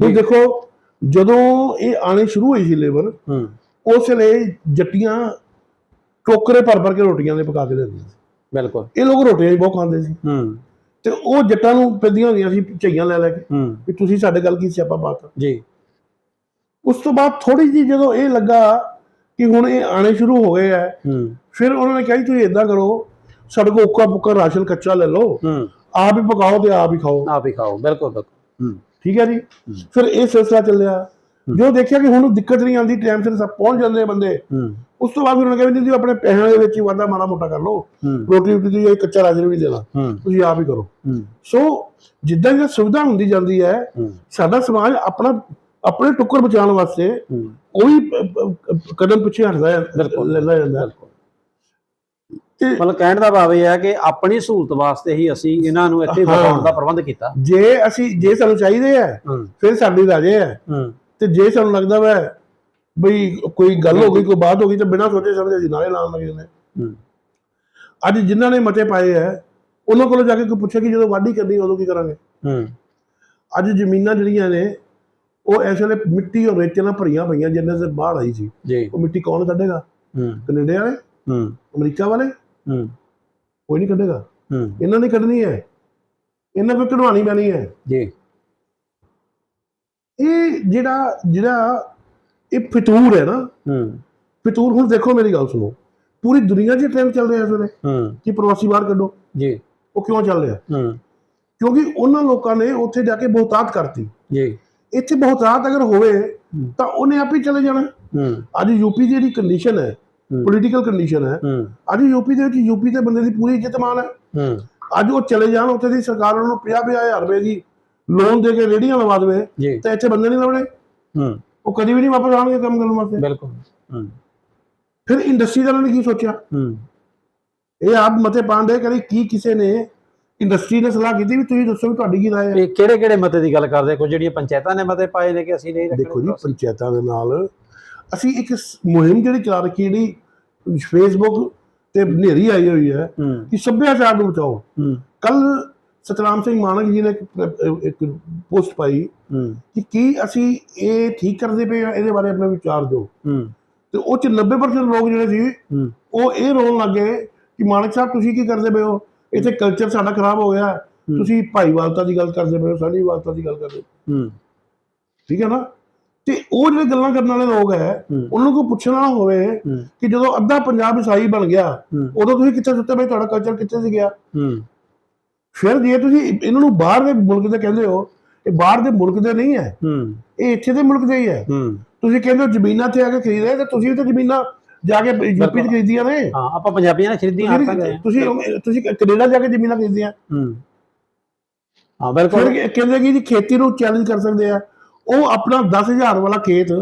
[SPEAKER 2] ਤੁਸੀਂ ਦੇਖੋ ਜਦੋਂ ਇਹ ਆਣੇ ਸ਼ੁਰੂ ਹੋਈ ਸੀ ਲੇਬਰ
[SPEAKER 1] ਹੂੰ।
[SPEAKER 2] ਉਸ ਵੇਲੇ ਜੱਟੀਆਂ ਟੋਕਰੇ ਭਰ ਭਰ ਕੇ ਰੋਟੀਆਂ ਦੇ ਪਕਾ ਕੇ ਦਿੰਦੀਆਂ ਸੀ।
[SPEAKER 1] ਬਿਲਕੁਲ।
[SPEAKER 2] ਇਹ ਲੋਕ ਰੋਟੀਆਂ ਹੀ ਬਹੁਤ ਖਾਂਦੇ ਸੀ।
[SPEAKER 1] ਹੂੰ।
[SPEAKER 2] ਤੇ ਉਹ ਜੱਟਾਂ ਨੂੰ ਪੈਂਦੀਆਂ ਹੁੰਦੀਆਂ ਸੀ ਝਈਆਂ ਲੈ ਲੈ ਕੇ
[SPEAKER 1] ਹੂੰ।
[SPEAKER 2] ਵੀ ਤੁਸੀਂ ਸਾਡੇ ਗੱਲ ਕੀ ਸਿਆਪਾ ਬਾਤ
[SPEAKER 1] ਜੀ।
[SPEAKER 2] ਉਸ ਤੋਂ ਬਾਅਦ ਥੋੜੀ ਜਿਹੀ ਜਦੋਂ ਇਹ ਲੱਗਾ ਕਿ ਹੁਣ ਇਹ ਆਣੇ ਸ਼ੁਰੂ ਹੋ ਗਏ ਆ
[SPEAKER 1] ਹੂੰ।
[SPEAKER 2] ਫਿਰ ਉਹਨਾਂ ਨੇ ਕਿਹਾ ਜੀ ਤੁਸੀਂ ਇਦਾਂ ਕਰੋ ਸਾਡੇ ਕੋਲ ਉੱਕਾ ਪੁੱਕਾ ਰਾਸ਼ਨ ਕੱਚਾ ਲੈ ਲਓ ਆਪ ਹੀ ਪਕਾਓ ਤੇ ਆਪ ਹੀ ਖਾਓ।
[SPEAKER 1] ਆਪ ਹੀ ਖਾਓ ਬਿਲਕੁਲ ਬਿਲਕੁਲ।
[SPEAKER 2] ਠੀਕ ਹੈ ਜੀ? ਫਿਰ ਇਹ ਸਿਲਸਿਲਾ ਚੱਲਿਆ। ਜੋ ਦੇਖਿਆ ਕਿ ਹੁਣ ਦਿੱਕਤ ਨਹੀਂ ਆਉਂਦੀ ਟਾਈਮ ਸਿਰ ਸਭ ਪਹੁੰਚ ਜਾਂਦੇ ਬੰਦੇ ਉਸ ਤੋਂ ਬਾਅਦ ਉਹਨਾਂ ਨੇ ਕਿਹਾ ਵੀ ਜੀ ਆਪਣੇ ਪੈਸਿਆਂ ਦੇ ਵਿੱਚ ਹੀ ਵਾਧਾ ਮਾੜਾ ਮੋਟਾ ਕਰ ਲਓ। ਰੋਟੀ ਰੋਟੀ ਦੀ ਇਹ ਕੱਚਾ ਰਾਸ਼ਨ ਵੀ ਦੇਣਾ ਤੁਸੀਂ ਆਪ ਹੀ ਕਰੋ। ਸੋ ਜਿੱਦਾਂ ਜਿੱਦਾਂ ਸੁਵਿਧਾ ਹੁੰਦੀ ਜਾਂਦੀ ਹੂੰ। ਸਾਡਾ ਸਮਾਜ ਆਪਣਾ ਆਪਣੇ ਟੁੱਕਰ ਬਚਾਉਣ ਵਾਸਤੇ ਪ- ਕਦਮ ਪਿੱਛੇ ਹਟਦਾ। ਲੈਂਦਾ ਜਾਂਦਾ।
[SPEAKER 1] ਮਤਲਬ ਕਹਿਣ ਦਾ ਭਾਵ ਇਹ ਹੈ ਕਿ ਆਪਣੀ ਸਹੂਲਤ ਵਾਸਤੇ ਹੀ ਅਸੀਂ ਇਹਨਾਂ ਨੂੰ ਇੱਥੇ। ਵਸਾਉਣ ਦਾ ਪ੍ਰਬੰਧ ਕੀਤਾ।
[SPEAKER 2] ਜੇ ਅਸੀਂ ਜੇ ਸਾਨੂੰ ਚਾਹੀਦੇ ਆ ਫਿਰ ਸਾਡੀ ਰਾਜੇ ਆ। ਤੇ ਜੇ ਸਾਨੂੰ ਲੱਗਦਾ ਵਾ ਬਈ ਕੋਈ ਗੱਲ ਹੋ ਗਈ ਕੋਈ ਬਾਤ ਹੋ ਗਈ ਤਾਂ ਬਿਨਾਂ ਸੋਚੇ ਸਮਝੇ ਅਸੀਂ ਨਾਲੇ ਲਾਉਣ ਲੱਗ
[SPEAKER 1] ਹੂੰ।
[SPEAKER 2] ਅੱਜ ਜਿਨ੍ਹਾਂ ਨੇ ਮਤੇ ਪਾਏ ਆ ਉਹਨਾਂ ਕੋਲੋਂ ਜਾ ਕੇ ਕੋਈ ਪੁੱਛੇ ਕਿ ਜਦੋਂ ਵਾਢੀ ਕਰਨੀ ਉਦੋਂ ਕੀ ਕਰਾਂਗੇ? ਅੱਜ ਜ਼ਮੀਨਾਂ ਜਿਹੜੀਆਂ ਨੇ ਉਹ ਇਸ ਵੇਲੇ ਮਿੱਟੀ ਔਰ ਰੇਤੇ ਨਾਲ ਭਰੀਆਂ ਪਈਆਂ ਜਿੰਨੇ ਸੇ ਬਾਹਰ ਆਈ ਸੀ। ਉਹ ਮਿੱਟੀ ਕੌਣ ਕੱਢੇਗਾ? ਕੈਨੇਡਾ ਵਾਲੇ? ਅਮਰੀਕਾ ਵਾਲੇ? ਕੋਈ ਨਹੀਂ ਕੱਢੇਗਾ। ਇਹਨਾਂ ਨੇ ਕੱਢਣੀ ਹੈ। ਇਹਨਾਂ ਕੋਲ ਕਢਵਾਣੀ ਪੈਣੀ ਹੈ।
[SPEAKER 1] ਜੀ।
[SPEAKER 2] ਇਹ ਜਿਹੜਾ ਜਿਹੜਾ ਇਹ ਫਿਤੂਰ ਹੈ ਨਾ
[SPEAKER 1] ਹੂੰ।
[SPEAKER 2] ਫਿਤੂਰ ਹੁਣ ਦੇਖੋ ਮੇਰੀ ਗੱਲ ਸੁਣੋ। ਪੂਰੀ ਦੁਨੀਆ 'ਚ ਟ੍ਰੈਂਡ ਚੱਲ ਰਿਹਾ ਇਸ ਵੇਲੇ ਕਿ ਪ੍ਰਵਾਸੀ ਬਾਹਰ ਕੱਢੋ।
[SPEAKER 1] ਜੀ।
[SPEAKER 2] ਉਹ ਕਿਉਂ ਚੱਲ ਰਿਹਾ?
[SPEAKER 1] ਹੂੰ।
[SPEAKER 2] ਕਿਉਂਕਿ ਉਹਨਾਂ ਲੋਕਾਂ ਨੇ ਉੱਥੇ ਜਾ ਕੇ ਬਹੁਤਾਤ ਕਰਤੀ।
[SPEAKER 1] ਜੀ।
[SPEAKER 2] ਇੱਥੇ ਬਹੁਤਾਤ ਅਗਰ ਹੋਵੇ ਤਾਂ ਉਹਨੇ ਆਪ ਚਲੇ ਜਾਣਾ। ਅੱਜ ਯੂਪੀ ਦੀ ਜਿਹੜੀ ਕੰਡੀਸ਼ਨ ਹੈ। ਪੋਲੀਟੀਕਲ ਕੰਡੀਸ਼ਨ ਹੈ ਅੱਜ ਯੂਪੀ ਦੇ ਵਿੱਚ ਯੂਪੀ ਦੇ ਬੰਦੇ ਦੀ ਪੂਰੀ ਇੱਜ਼ਤ ਮਾਨ
[SPEAKER 1] ਹੈ।
[SPEAKER 2] ਅੱਜ ਉਹ ਚਲੇ ਜਾਣ ਉੱਥੇ ਦੀ ਸਰਕਾਰ ਉਹਨਾਂ ਨੂੰ 50 ਹਜ਼ਾਰ ਰੁਪਏ ਦੀ ਲੋਨ ਦੇ ਕੇ ਰੇੜੀਆਂ ਲਵਾ ਦੇਵੇ ਤਾਂ ਇੱਥੇ ਬੰਦੇ ਨਹੀਂ ਲੱਭਣੇ।
[SPEAKER 1] ਹੂੰ।
[SPEAKER 2] ਉਹ ਕਦੀ ਵੀ ਨਹੀਂ ਵਾਪਸ ਆਉਣਗੇ ਕੰਮ ਕਰਨ ਵਾਸਤੇ।
[SPEAKER 1] ਬਿਲਕੁਲ।
[SPEAKER 2] ਫਿਰ ਇੰਡਸਟਰੀ ਵਾਲਿਆਂ ਨੇ ਕੀ ਸੋਚਿਆ? ਇਹ ਆਪ ਮਤੇ ਪਾਉਂਦੇ ਕਰੀ ਕੀ ਕਿਸੇ ਨੇ ਇੰਡਸਟਰੀ ਨੇ ਸਲਾਹ ਕੀਤੀ ਵੀ ਤੁਸੀਂ ਦੱਸੋ ਵੀ ਤੁਹਾਡੀ ਕੀ ਰਾਏ ਹੈ
[SPEAKER 1] ਇਹ ਕਿਹੜੇ ਕਿਹੜੇ ਮਤੇ ਦੀ ਗੱਲ ਕਰਦੇ ਕੋਈ ਜਿਹੜੀਆਂ ਪੰਚਾਇਤਾਂ ਨੇ ਮਤੇ ਪਾਏ ਨੇ ਕਿ ਅਸੀਂ ਨਹੀਂ ਰੱਖਣੇ?
[SPEAKER 2] ਦੇਖੋ ਜੀ ਪੰਚਾਇਤਾਂ ਦੇ ਨਾਲ ਅਸੀਂ ਇੱਕ ਮੁਹਿੰਮ ਜਿਹੜੀ ਚਲਾ ਰੱਖੀ ਜਿਹੜੀ ਫੇਸਬੁੱਕ ਤੇ ਹਨੇਰੀ ਆਈ ਹੋਈ ਹੈ ਕਿ ਸੱਭਿਆਚਾਰ ਨੂੰ ਬਚਾਓ। ਕੱਲ ਸਤਨਾਮ ਸਿੰਘ ਮਾਨਕ ਜੀ ਨੇ ਇੱਕ- ਪੋਸਟ ਪਾਈ ਕਿ ਕੀ ਅਸੀਂ ਇਹ ਠੀਕ ਕਰਦੇ ਪਏ ਇਹਦੇ ਬਾਰੇ ਆਪਣਾ ਵਿਚਾਰ ਦਿਓ। ਤੇ ਉਹ ਚ 90% ਲੋਕ ਜਿਹੜੇ ਸੀ ਉਹ ਇਹ ਰੋਣ ਲੱਗੇ ਕਿ ਮਾਨਕ ਸਾਹਿਬ ਤੁਸੀਂ ਕੀ ਕਰਦੇ ਪਏ ਹੋ? ਇੱਥੇ ਕਲਚਰ ਸਾਡਾ ਖਰਾਬ ਹੋ ਗਿਆ। ਤੁਸੀਂ ਭਾਈਵਾਲਤਾ ਦੀ ਗੱਲ ਕਰਦੇ ਪਏ ਹੋ ਸਾਡੀ ਵਾਲਤਾ ਦੀ ਗੱਲ ਕਰਦੇ ਹੋ। ਠੀਕ ਹੈ ਨਾ? ਤੇ ਉਹ ਜਿਹੜੇ ਗੱਲਾਂ ਕਰਨ ਵਾਲੇ ਲੋਕ ਹੈ। ਉਹਨਾਂ ਨੂੰ ਪੁੱਛਣਾ ਹੋਵੇ ਕਿ ਜਦੋਂ ਅੱਧਾ ਪੰਜਾਬ ਈਸਾਈ ਬਣ ਗਿਆ ਉਦੋਂ ਤੁਸੀਂ ਕਿੱਥੇ ਸੁੱਤੇ ਪਏ ਤੁਹਾਡਾ ਕਲਚਰ ਕਿੱਥੇ ਸੀ ਗਿਆ?
[SPEAKER 1] ਹੂੰ।
[SPEAKER 2] ਫਿਰ ਜੇ ਤੁਸੀਂ ਇਹਨਾਂ ਨੂੰ ਬਾਹਰ ਦੇ ਮੁਲਕ ਦੇ ਕਹਿੰਦੇ ਹੋ ਇਹ ਬਾਹਰ ਦੇ ਮੁਲਕ ਦੇ ਨਹੀਂ ਹੈ।
[SPEAKER 1] ਹੂੰ।
[SPEAKER 2] ਇਹ ਇੱਥੇ ਦੇ ਮੁਲਕ ਦੇ ਹੀ ਹੈ।
[SPEAKER 1] ਹੂੰ।
[SPEAKER 2] ਤੁਸੀਂ ਕਹਿੰਦੇ ਹੋ ਜ਼ਮੀਨਾਂ ਤੇ ਆ ਕੇ ਖਰੀਦ ਤੇ ਤੁਸੀਂ ਤਾਂ ਜ਼ਮੀਨਾਂ ਜਾ ਕੇ ਯੂਪੀ 'ਚ ਖਰੀਦੀਆਂ ਨੇ?
[SPEAKER 1] ਹਾਂ ਆਪਾਂ ਪੰਜਾਬੀਆਂ ਨੇ ਖਰੀਦੀਆਂ ਗਏ।
[SPEAKER 2] ਤੁਸੀਂ ਤੁਸੀਂ ਕੈਨੇਡਾ ਜਾ ਕੇ ਜ਼ਮੀਨਾਂ ਖਰੀਦੀਆਂ?
[SPEAKER 1] ਹੂੰ। ਹਾਂ ਬਿਲਕੁਲ।
[SPEAKER 2] ਫਿਰ ਕਹਿੰਦੇ ਕਿ ਜੀ ਖੇਤੀ ਨੂੰ ਚੈਲੰਜ ਕਰ ਸਕਦੇ ਆ। ਉਹ ਆਪਣਾ 10000 ਵਾਲਾ ਖੇਤ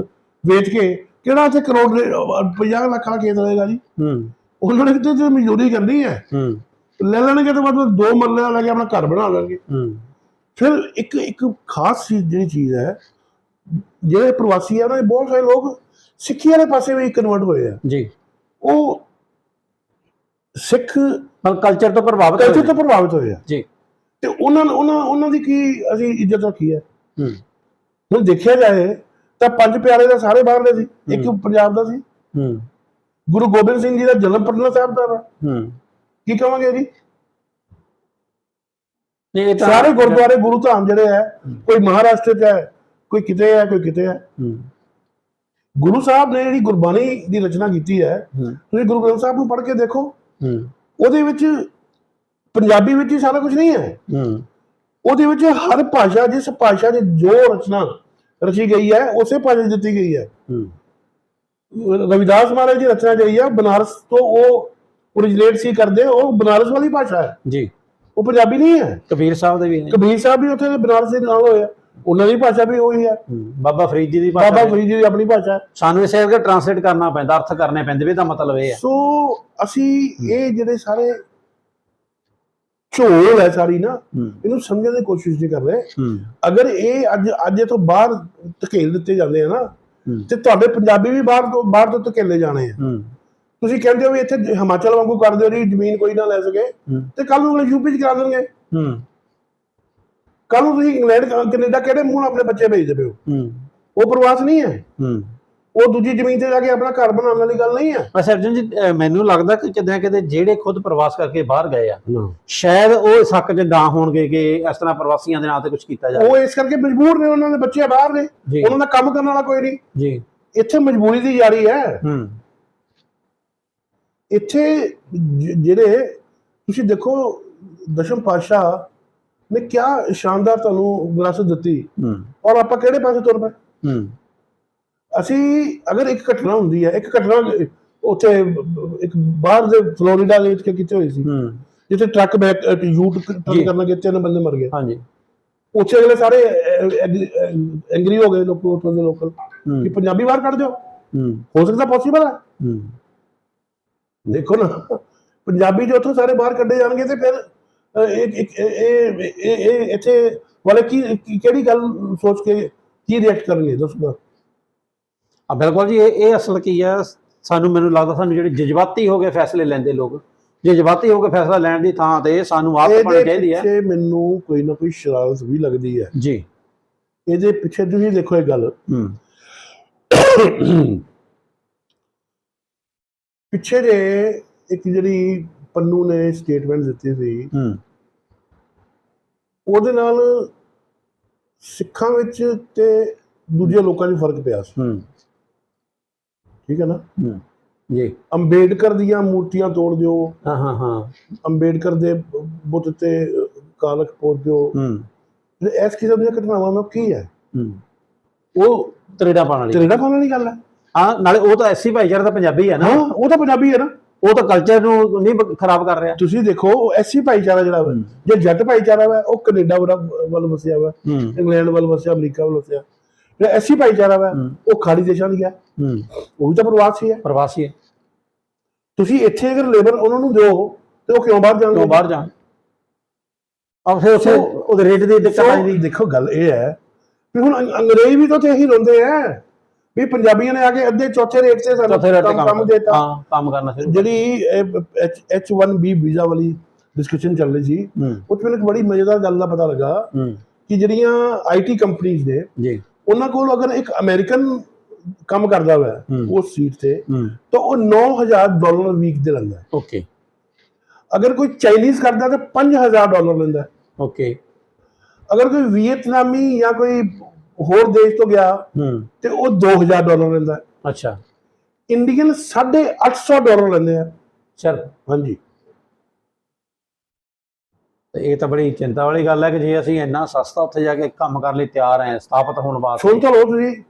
[SPEAKER 2] ਵੇਚ ਕੇ ਕਿਹੜਾ ਇੱਥੇ ਕਰੋੜ ਦੇ- ਅਹ 50 ਲੱਖ ਵਾਲਾ ਖੇਤ ਲਏਗਾ ਜੀ?
[SPEAKER 1] ਹੂੰ।
[SPEAKER 2] ਉਹਨਾਂ ਨੇ ਕਿਤੇ ਤੇ ਮਜ਼ਦੂਰੀ ਕਰਨੀ ਹੈ।
[SPEAKER 1] ਹੂੰ।
[SPEAKER 2] ਲੈ ਲੈਣਗੇ ਤੇ ਵਿੱਚ ਦੋ ਮਰਲੇ ਵਾਲਾ ਲੈ ਕੇ ਆਪਣਾ ਘਰ ਬਣਾ ਲੈਣਗੇ।
[SPEAKER 1] ਹੂੰ।
[SPEAKER 2] ਫਿਰ ਇੱਕ ਇੱਕ ਖਾਸ ਚੀਜ਼ ਜਿਹੜੀ ਚੀਜ਼ ਹੈ ਜਿਹੜੇ ਪ੍ਰਵਾਸੀ ਆ ਉਹਨਾਂ ਦੇ ਬਹੁਤ ਸਾਰੇ ਲੋਕ ਸਿੱਖੀ ਵਾਲੇ ਪਾਸੇ ਵੀ ਕਨਵਰਟ ਹੋਏ ਆ।
[SPEAKER 1] ਜੀ।
[SPEAKER 2] ਉਹ ਸਿੱਖ
[SPEAKER 1] ਕਲਚਰ ਤੋਂ ਪ੍ਰਭਾਵਿਤ ਹੋਏ
[SPEAKER 2] ਕਲਚਰ। ਤੋਂ ਪ੍ਰਭਾਵਿਤ ਹੋਏ ਆ।
[SPEAKER 1] ਜੀ।
[SPEAKER 2] ਤੇ ਉਹਨਾਂ ਉਹਨਾਂ ਉਹਨਾਂ ਦੀ ਕੀ ਅਸੀਂ ਇੱਜ਼ਤ ਰੱਖੀ ਹੈ?
[SPEAKER 1] ਹੂੰ।
[SPEAKER 2] ਹੁਣ ਦੇਖਿਆ ਜਾਏ ਤਾਂ ਪੰਜ ਪਿਆਰੇ ਦਾ ਸਾਰੇ ਬਾਹਰਲੇ ਸੀ। ਇੱਕ ਪੰਜਾਬ ਦਾ ਸੀ।
[SPEAKER 1] ਹੂੰ।
[SPEAKER 2] ਗੁਰੂ ਗੋਬਿੰਦ ਸਿੰਘ ਜੀ ਦਾ ਜਨਮ ਪਟਨਾ ਸਾਹਿਬ ਦਾ ਵਾ।
[SPEAKER 1] ਹੂੰ।
[SPEAKER 2] ਕੀ ਕਹਾਂਗੇ ਜੀ?
[SPEAKER 1] ਇਹ
[SPEAKER 2] ਸਾਰੇ ਗੁਰਦੁਆਰੇ ਗੁਰੂ ਧਾਮ ਜਿਹੜੇ ਹੈ। ਕੋਈ ਮਹਾਰਾਸ਼ਟਰ 'ਚ ਹੈ ਕੋਈ ਕਿਤੇ ਹੈ ਕੋਈ ਕਿਤੇ ਹੈ।
[SPEAKER 1] ਹੂੰ।
[SPEAKER 2] ਗੁਰੂ ਸਾਹਿਬ ਨੇ ਜਿਹੜੀ ਗੁਰਬਾਣੀ ਦੀ ਰਚਨਾ ਕੀਤੀ ਹੈ ਤੁਸੀਂ ਗੁਰੂ ਗ੍ਰੰਥ ਸਾਹਿਬ ਨੂੰ ਪੜ੍ਹ ਕੇ ਦੇਖੋ। ਉਹਦੇ ਵਿੱਚ ਪੰਜਾਬੀ ਵਿੱਚ ਹੀ ਸਾਰਾ ਕੁਝ ਨਹੀਂ ਹੈ। ਉਹਦੇ ਵਿੱਚ ਹਰ ਭਾਸ਼ਾ ਜਿਸ ਭਾਸ਼ਾ 'ਚ ਜੋ ਰਚਨਾ ਰਚੀ ਗਈ ਹੈ ਉਸੇ ਭਾਸ਼ਾ ਦਿੱਤੀ ਗਈ ਹੈ। ਰਵਿਦਾਸ ਮਹਾਰਾਜ ਦੀ ਰਚਨਾ ਜਿਹੜੀ ਹੈ ਬਨਾਰਸ ਤੋਂ ਉਹ ਓਰੀਜਿਨੇਟ ਸੀ ਕਰਦੇ ਉਹ ਬਨਾਰਸ ਵਾਲੀ ਭਾਸ਼ਾ ਹੈ।
[SPEAKER 1] ਜੀ।
[SPEAKER 2] ਉਹ ਪੰਜਾਬੀ ਨਹੀਂ ਹੈ।
[SPEAKER 1] ਕਬੀਰ ਸਾਹਿਬ ਦੇ ਵੀ ਨੇ।
[SPEAKER 2] ਕਬੀਰ ਸਾਹਿਬ ਵੀ ਉੱਥੇ ਦੇ ਬਨਾਰਸ ਦੇ ਨਾਲ ਹੋਏ ਆ। ਉਹਨਾਂ ਦੀ ਭਾਸ਼ਾ ਵੀ ਉਹੀ ਹੈ।
[SPEAKER 1] ਹੂੰ। ਬਾਬਾ ਫਰੀਦ ਜੀ ਦੀ ਭਾਸ਼ਾ
[SPEAKER 2] ਬਾਬਾ। ਫਰੀਦ ਜੀ ਦੀ ਆਪਣੀ ਭਾਸ਼ਾ ਹੈ।
[SPEAKER 1] ਸਾਨੂੰ ਇਸੇ ਕਰਕੇ ਟ੍ਰਾਂਸਲੇਟ ਕਰਨਾ ਪੈਂਦਾ ਅਰਥ ਕਰਨੇ ਪੈਂਦੇ ਵੀ ਇਹਦਾ ਮਤਲਬ ਇਹ ਹੈ।
[SPEAKER 2] ਸੋ ਅਸੀਂ ਇਹ ਜਿਹੜੇ ਸਾਰੇ ਝੋਲ ਹੈ ਸਾਰੀ ਨਾ
[SPEAKER 1] ਹੂੰ।
[SPEAKER 2] ਇਹਨੂੰ ਸਮਝਣ ਦੀ ਕੋਸ਼ਿਸ਼ ਨਹੀਂ ਕਰ ਰਹੇ।
[SPEAKER 1] ਹੂੰ।
[SPEAKER 2] ਅਗਰ ਇਹ ਅੱਜ ਅੱਜ ਤੋਂ ਬਾਹਰ ਧਕੇਲ ਦਿੱਤੇ ਜਾਂਦੇ ਆ ਨਾ
[SPEAKER 1] ਹੂੰ।
[SPEAKER 2] ਤੇ ਤੁਹਾਡੇ ਪੰਜਾਬੀ ਵੀ ਬਾਹਰ ਤੋਂ ਬਾਹਰ ਤੋਂ ਧਕੇਲੇ ਜਾਣੇ ਆ।
[SPEAKER 1] ਹੂੰ।
[SPEAKER 2] ਤੁਸੀਂ ਕਹਿੰਦੇ ਹੋ ਵੀ ਇੱਥੇ ਹਿਮਾਚਲ ਵਾਂਗੂ ਕਰ ਦਿਓ ਜੀ ਜ਼ਮੀਨ ਕੋਈ ਨਾ ਲੈ ਸਕੇ।
[SPEAKER 1] ਹੂੰ।
[SPEAKER 2] ਤੇ ਕੱਲ ਨੂੰ ਅਗਲੇ ਯੂਪੀ ਚ ਕਰਾ ਦੇਣਗੇ।
[SPEAKER 1] ਹੂੰ।
[SPEAKER 2] ਕੱਲ ਨੂੰ ਤੁਸੀਂ ਇੰਗਲੈਂਡ ਕੈਨੇਡਾ ਕਿਹੜੇ ਮੂੰਹ ਨਾਲ ਆਪਣੇ ਬੱਚੇ ਭੇਜਦੇ ਪਏ ਹੋ?
[SPEAKER 1] ਹੂੰ।
[SPEAKER 2] ਉਹ ਪ੍ਰਵਾਸ ਨਹੀਂ ਹੈ?
[SPEAKER 1] ਹੂੰ।
[SPEAKER 2] ਉਹ ਦੂਜੀ ਜ਼ਮੀਨ ਤੇ ਜਾ ਕੇ ਆਪਣਾ ਘਰ ਬਣਾਉਣ ਵਾਲੀ ਗੱਲ ਨਹੀਂ ਹੈ?
[SPEAKER 1] ਬਸ ਅਰਜਨ ਜੀ ਮੈਨੂੰ ਲੱਗਦਾ ਕਿ ਨਾ ਕਿਤੇ ਜਿਹੜੇ ਖੁਦ ਪ੍ਰਵਾਸ ਕਰਕੇ ਬਾਹਰ ਗਏ ਆ ਸ਼ਾਇਦ ਉਹ ਇਸ ਹੱਕ 'ਚ ਨਾ ਹੋਣਗੇ ਕਿ ਇਸ ਤਰ੍ਹਾਂ ਪ੍ਰਵਾਸੀਆਂ ਦੇ ਨਾਂ ਤੇ ਕੁਝ ਕੀਤਾ ਜਾਵੇ।
[SPEAKER 2] ਉਹ ਇਸ ਕਰਕੇ ਮਜਬੂਰ ਨੇ ਉਹਨਾਂ ਦੇ ਬੱਚੇ ਬਾਹਰ ਨੇ। ਉਹਨਾਂ ਦਾ ਕੰਮ ਕਰਨ ਵਾਲਾ ਕੋਈ ਨਹੀਂ।
[SPEAKER 1] ਜੀ।
[SPEAKER 2] ਇੱਥੇ ਮਜਬੂਰੀ ਦੀ ਜਾਰੀ ਹੈ।
[SPEAKER 1] ਹੂੰ।
[SPEAKER 2] ਇੱਥੇ ਜਿਹੜੇ ਤੁਸੀਂ ਦੇਖੋ ਦਸ਼ਮ ਪਾਤਸ਼ਾਹ ਨੇ ਕਿਆ ਸ਼ਾਨਦਾਰ ਤੁਹਾਨੂੰ ਵਿਰਾਸਤ ਦਿੱਤੀ?
[SPEAKER 1] ਹੂੰ।
[SPEAKER 2] ਔਰ ਆਪਾਂ ਕਿਹੜੇ ਪਾਸੇ ਤੁਰ ਪਏ?
[SPEAKER 1] ਹੂੰ।
[SPEAKER 2] ਅਸੀਂ ਅਗਰ ਇੱਕ ਘਟਨਾ ਹੁੰਦੀ ਹੈ ਇੱਕ ਘਟਨਾ ਉੱਥੇ ਇੱਕ ਬਾਹਰ ਦੇ ਫਲੋਰੀਡਾ ਦੇ ਵਿੱਚ ਕਿਤੇ ਹੋਈ ਸੀ?
[SPEAKER 1] ਹੂੰ।
[SPEAKER 2] ਜਿੱਥੇ ਟਰੱਕ ਬੈਕ ਯੂਟ ਟਰਨ। ਕਰਨਾ ਗਏ ਤਿੰਨ ਬੰਦੇ ਮਰ ਗਏ।
[SPEAKER 1] ਹਾਂਜੀ।
[SPEAKER 2] ਉੱਥੇ ਅਗਲੇ ਸਾਰੇ ਐਂਗਰੀ ਹੋ ਗਏ ਲੋਕ ਉੱਥੋਂ ਦੇ ਲੋਕਲ ਕਿ ਪੰਜਾਬੀ ਬਾਹਰ ਕੱਢ ਦਿਓ।
[SPEAKER 1] ਹੂੰ।
[SPEAKER 2] ਹੋ ਸਕਦਾ ਪੋਸੀਬਲ ਹੈ।
[SPEAKER 1] ਹੂੰ।
[SPEAKER 2] ਦੇਖੋ ਨਾ ਪੰਜਾਬੀ ਜੋ ਉੱਥੋਂ ਸਾਰੇ ਬਾਹਰ ਕੱਢੇ ਜਾਣਗੇ ਤੇ ਫਿਰ ਇਹ ਇਹ- ਇਹ ਇਹ- ਇਹ ਇੱਥੇ ਵਾਲੇ ਕੀ ਕੀ- ਕਿਹੜੀ ਗੱਲ ਸੋਚ ਕੇ ਕੀ ਰਿਐਕਟ ਕਰਨਗੇ? ਦੱਸੋ
[SPEAKER 1] ਆ ਬਿਲਕੁਲ ਜੀ ਇਹ ਇਹ ਅਸਲ ਕੀ ਆ ਸਾਨੂੰ ਮੈਨੂੰ ਲੱਗਦਾ ਸਾਨੂੰ ਜਿਹੜੇ ਜਜ਼ਬਾਤੀ ਹੋ ਕੇ ਫੈਸਲੇ ਲੈਂਦੇ ਲੋਕ ਜਜ਼ਬਾਤੀ ਹੋ ਕੇ ਫੈਸਲਾ ਲੈਣ ਦੀ ਥਾਂ ਤੇ ਸਾਨੂੰ ਆਪ
[SPEAKER 2] ਇਹਦੇ
[SPEAKER 1] ਚਾਹੀਦੀ ਹੈ
[SPEAKER 2] ਪਿੱਛੇ ਮੈਨੂੰ ਕੋਈ ਨਾ ਕੋਈ ਸ਼ਰਾਰਤ ਵੀ ਲੱਗਦੀ ਹੈ
[SPEAKER 1] ਜੀ।
[SPEAKER 2] ਇਹਦੇ ਪਿੱਛੇ ਤੁਸੀਂ ਦੇਖੋ ਇਹ ਗੱਲ। ਪਿੱਛੇ ਜੇ ਇੱਕ ਜਿਹੜੀ ਪੰਨੂ ਨੇ ਸਟੇਟਮੈਂਟ ਦਿੱਤੀ ਸੀ
[SPEAKER 1] ਹੂੰ।
[SPEAKER 2] ਉਹਦੇ ਨਾਲ ਸਿੱਖਾਂ ਵਿੱਚ ਤੇ ਦੂਜੇ ਲੋਕਾਂ 'ਚ ਫ਼ਰਕ ਪਿਆ ਸੀ।
[SPEAKER 1] ਹੂੰ।
[SPEAKER 2] ਠੀਕ ਹੈ ਨਾ?
[SPEAKER 1] ਹੂੰ। ਜੀ।
[SPEAKER 2] ਅੰਬੇਡਕਰ ਦੀਆਂ ਮੂਰਤੀਆਂ ਤੋੜ ਦਿਓ।
[SPEAKER 1] ਹਾਂ ਹਾਂ ਹਾਂ।
[SPEAKER 2] ਅੰਬੇਡਕਰ ਦੇ ਬੁੱਤ ਤੇ ਕਾਲਖ ਪੋਤ ਦਿਓ।
[SPEAKER 1] ਹੂੰ।
[SPEAKER 2] ਇਸ ਕਿਸਮ ਦੀਆਂ ਘਟਨਾਵਾਂ ਨਾਲ ਕੀ ਹੈ?
[SPEAKER 1] ਹੂੰ।
[SPEAKER 2] ਉਹ
[SPEAKER 1] ਤਰੇੜਾ ਪਾਣ ਵਾਲੀ।
[SPEAKER 2] ਤਰੇੜਾ ਪਾਉਣ ਵਾਲੀ ਗੱਲ ਹੈ।
[SPEAKER 1] ਹਾਂ ਨਾਲੇ ਉਹ ਤਾਂ ਐਸੀ ਭਾਈਚਾਰਾ ਦਾ ਪੰਜਾਬੀ ਹੈ ਨਾ।
[SPEAKER 2] ਹਾਂ ਉਹ ਤਾਂ ਪੰਜਾਬੀ ਹੈ ਨਾ।
[SPEAKER 1] ਉਹ ਤਾਂ ਕਲਚਰ ਨੂੰ ਨਹੀਂ ਖਰਾਬ ਕਰ ਰਿਹਾ।
[SPEAKER 2] ਤੁਸੀਂ ਦੇਖੋ ਐਸੀ ਭਾਈਚਾਰਾ ਜਿਹੜਾ ਵਾ ਜੇ ਜੱਟ ਭਾਈਚਾਰਾ ਵਾ ਉਹ ਕੈਨੇਡਾ ਵੱਲ ਵਸਿਆ ਵਾ
[SPEAKER 1] ਹੂੰ।
[SPEAKER 2] ਇੰਗਲੈਂਡ ਵੱਲ ਵਸਿਆ ਅਮਰੀਕਾ ਵੱਲ ਵਸਿਆ। ਜਿਹੜਾ ਐਸੀ ਭਾਈਚਾਰਾ ਵਾ
[SPEAKER 1] ਹੂੰ।
[SPEAKER 2] ਉਹ ਖਾੜੀ ਦੇਸ਼ਾਂ ਦੀ ਹੈ
[SPEAKER 1] ਹੂੰ।
[SPEAKER 2] ਉਹ ਵੀ ਤਾਂ ਪ੍ਰਵਾਸੀ ਹੈ
[SPEAKER 1] ਪ੍ਰਵਾਸੀ ਹੈ
[SPEAKER 2] ਤੁਸੀਂ ਇੱਥੇ ਅਗਰ ਲੇਬਰ ਉਹਨਾਂ ਨੂੰ ਦਿਓ ਤੇ ਉਹ ਕਿਉਂ ਬਾਹਰ ਜਾਣਗੇ?
[SPEAKER 1] ਕਿਉਂ ਬਾਹਰ ਜਾਣ? ਆ ਫਿਰ ਉੱਥੇ
[SPEAKER 2] ਸੋ-
[SPEAKER 1] ਉਹਦੇ ਰੇਟ ਦੀ ਦਿੱਕਤ ਆਈ
[SPEAKER 2] ਦੇਖੋ ਗੱਲ ਇਹ ਹੈ ਵੀ ਹੁਣ ਅੰਗ- ਅੰਗਰੇਜ਼ ਵੀ ਤਾਂ ਇਹੀ ਰੋਂਦੇ ਆ। ਵੀ ਪੰਜਾਬੀਆਂ ਨੇ ਆ ਕੇ ਅੱਧੇ ਚੌਥੇ ਰੇਟ ਤੇ ਸਾਨੂੰ ਕੰਮ ਦੇਤਾ।
[SPEAKER 1] ਹਾਂ ਕੰਮ ਕਰਨਾ ਸ਼ੁਰੂ
[SPEAKER 2] ਜਿਹੜੀ H1B ਵੀਜ਼ਾ ਵਾਲੀ ਡਿਸਕਸ਼ਨ ਚੱਲ ਰਹੀ ਸੀ
[SPEAKER 1] ਹੂੰ।
[SPEAKER 2] ਉਹ 'ਚ ਮੈਨੂੰ ਇੱਕ ਬੜੀ ਮਜ਼ੇਦਾਰ ਗੱਲ ਦਾ ਪਤਾ ਲੱਗਾ ਕਿ ਜਿਹੜੀਆਂ ਆਈਟੀ ਕੰਪਨੀਆਂ ਨੇ
[SPEAKER 1] ਜੀ।
[SPEAKER 2] ਉਹਨਾਂ ਕੋਲ ਅਗਰ ਇੱਕ ਅਮਰੀਕਨ ਕੰਮ ਕਰਦਾ ਹੋਇਆ। ਉਸ ਸੀਟ ਤੇ ਤਾਂ ਉਹ 9000 ਡਾਲਰ ਵੀਕ ਦੇ ਲੈਂਦਾ।
[SPEAKER 1] ਓਕੇ
[SPEAKER 2] ਅਗਰ ਕੋਈ ਚਾਈਨੀਜ਼ ਕਰਦਾ ਤਾਂ 5000 ਡਾਲਰ ਲੈਂਦਾ।
[SPEAKER 1] ਓਕੇ
[SPEAKER 2] ਅਗਰ ਕੋਈ ਵੀਅਤਨਾਮੀ ਜਾਂ ਕੋਈ ਹੋਰ ਦੇਸ਼ ਤੋਂ ਗਿਆ
[SPEAKER 1] ਹੂੰ।
[SPEAKER 2] ਤੇ ਉਹ 2000 ਡਾਲਰ ਲੈਂਦਾ ਹੈ।
[SPEAKER 1] ਅੱਛਾ।
[SPEAKER 2] ਇੰਡੀਅਨ 850 ਡਾਲਰ ਲੈਂਦੇ ਆ।
[SPEAKER 1] ਚਲ।
[SPEAKER 2] ਹਾਂਜੀ।
[SPEAKER 1] ਤੇ ਇਹ ਤਾਂ ਬੜੀ ਚਿੰਤਾ ਵਾਲੀ ਗੱਲ ਹੈ ਕਿ ਜੇ ਅਸੀਂ ਇੰਨਾ ਸਸਤਾ ਉੱਥੇ ਜਾ ਕੇ ਕੰਮ ਕਰਨ ਲਈ ਤਿਆਰ ਹਾਂ ਸਥਾਪਿਤ ਹੋਣ ਵਾਸਤੇ।
[SPEAKER 2] ਸੁਣ ਤਾਂ ਲਓ ਤੁਸੀਂ।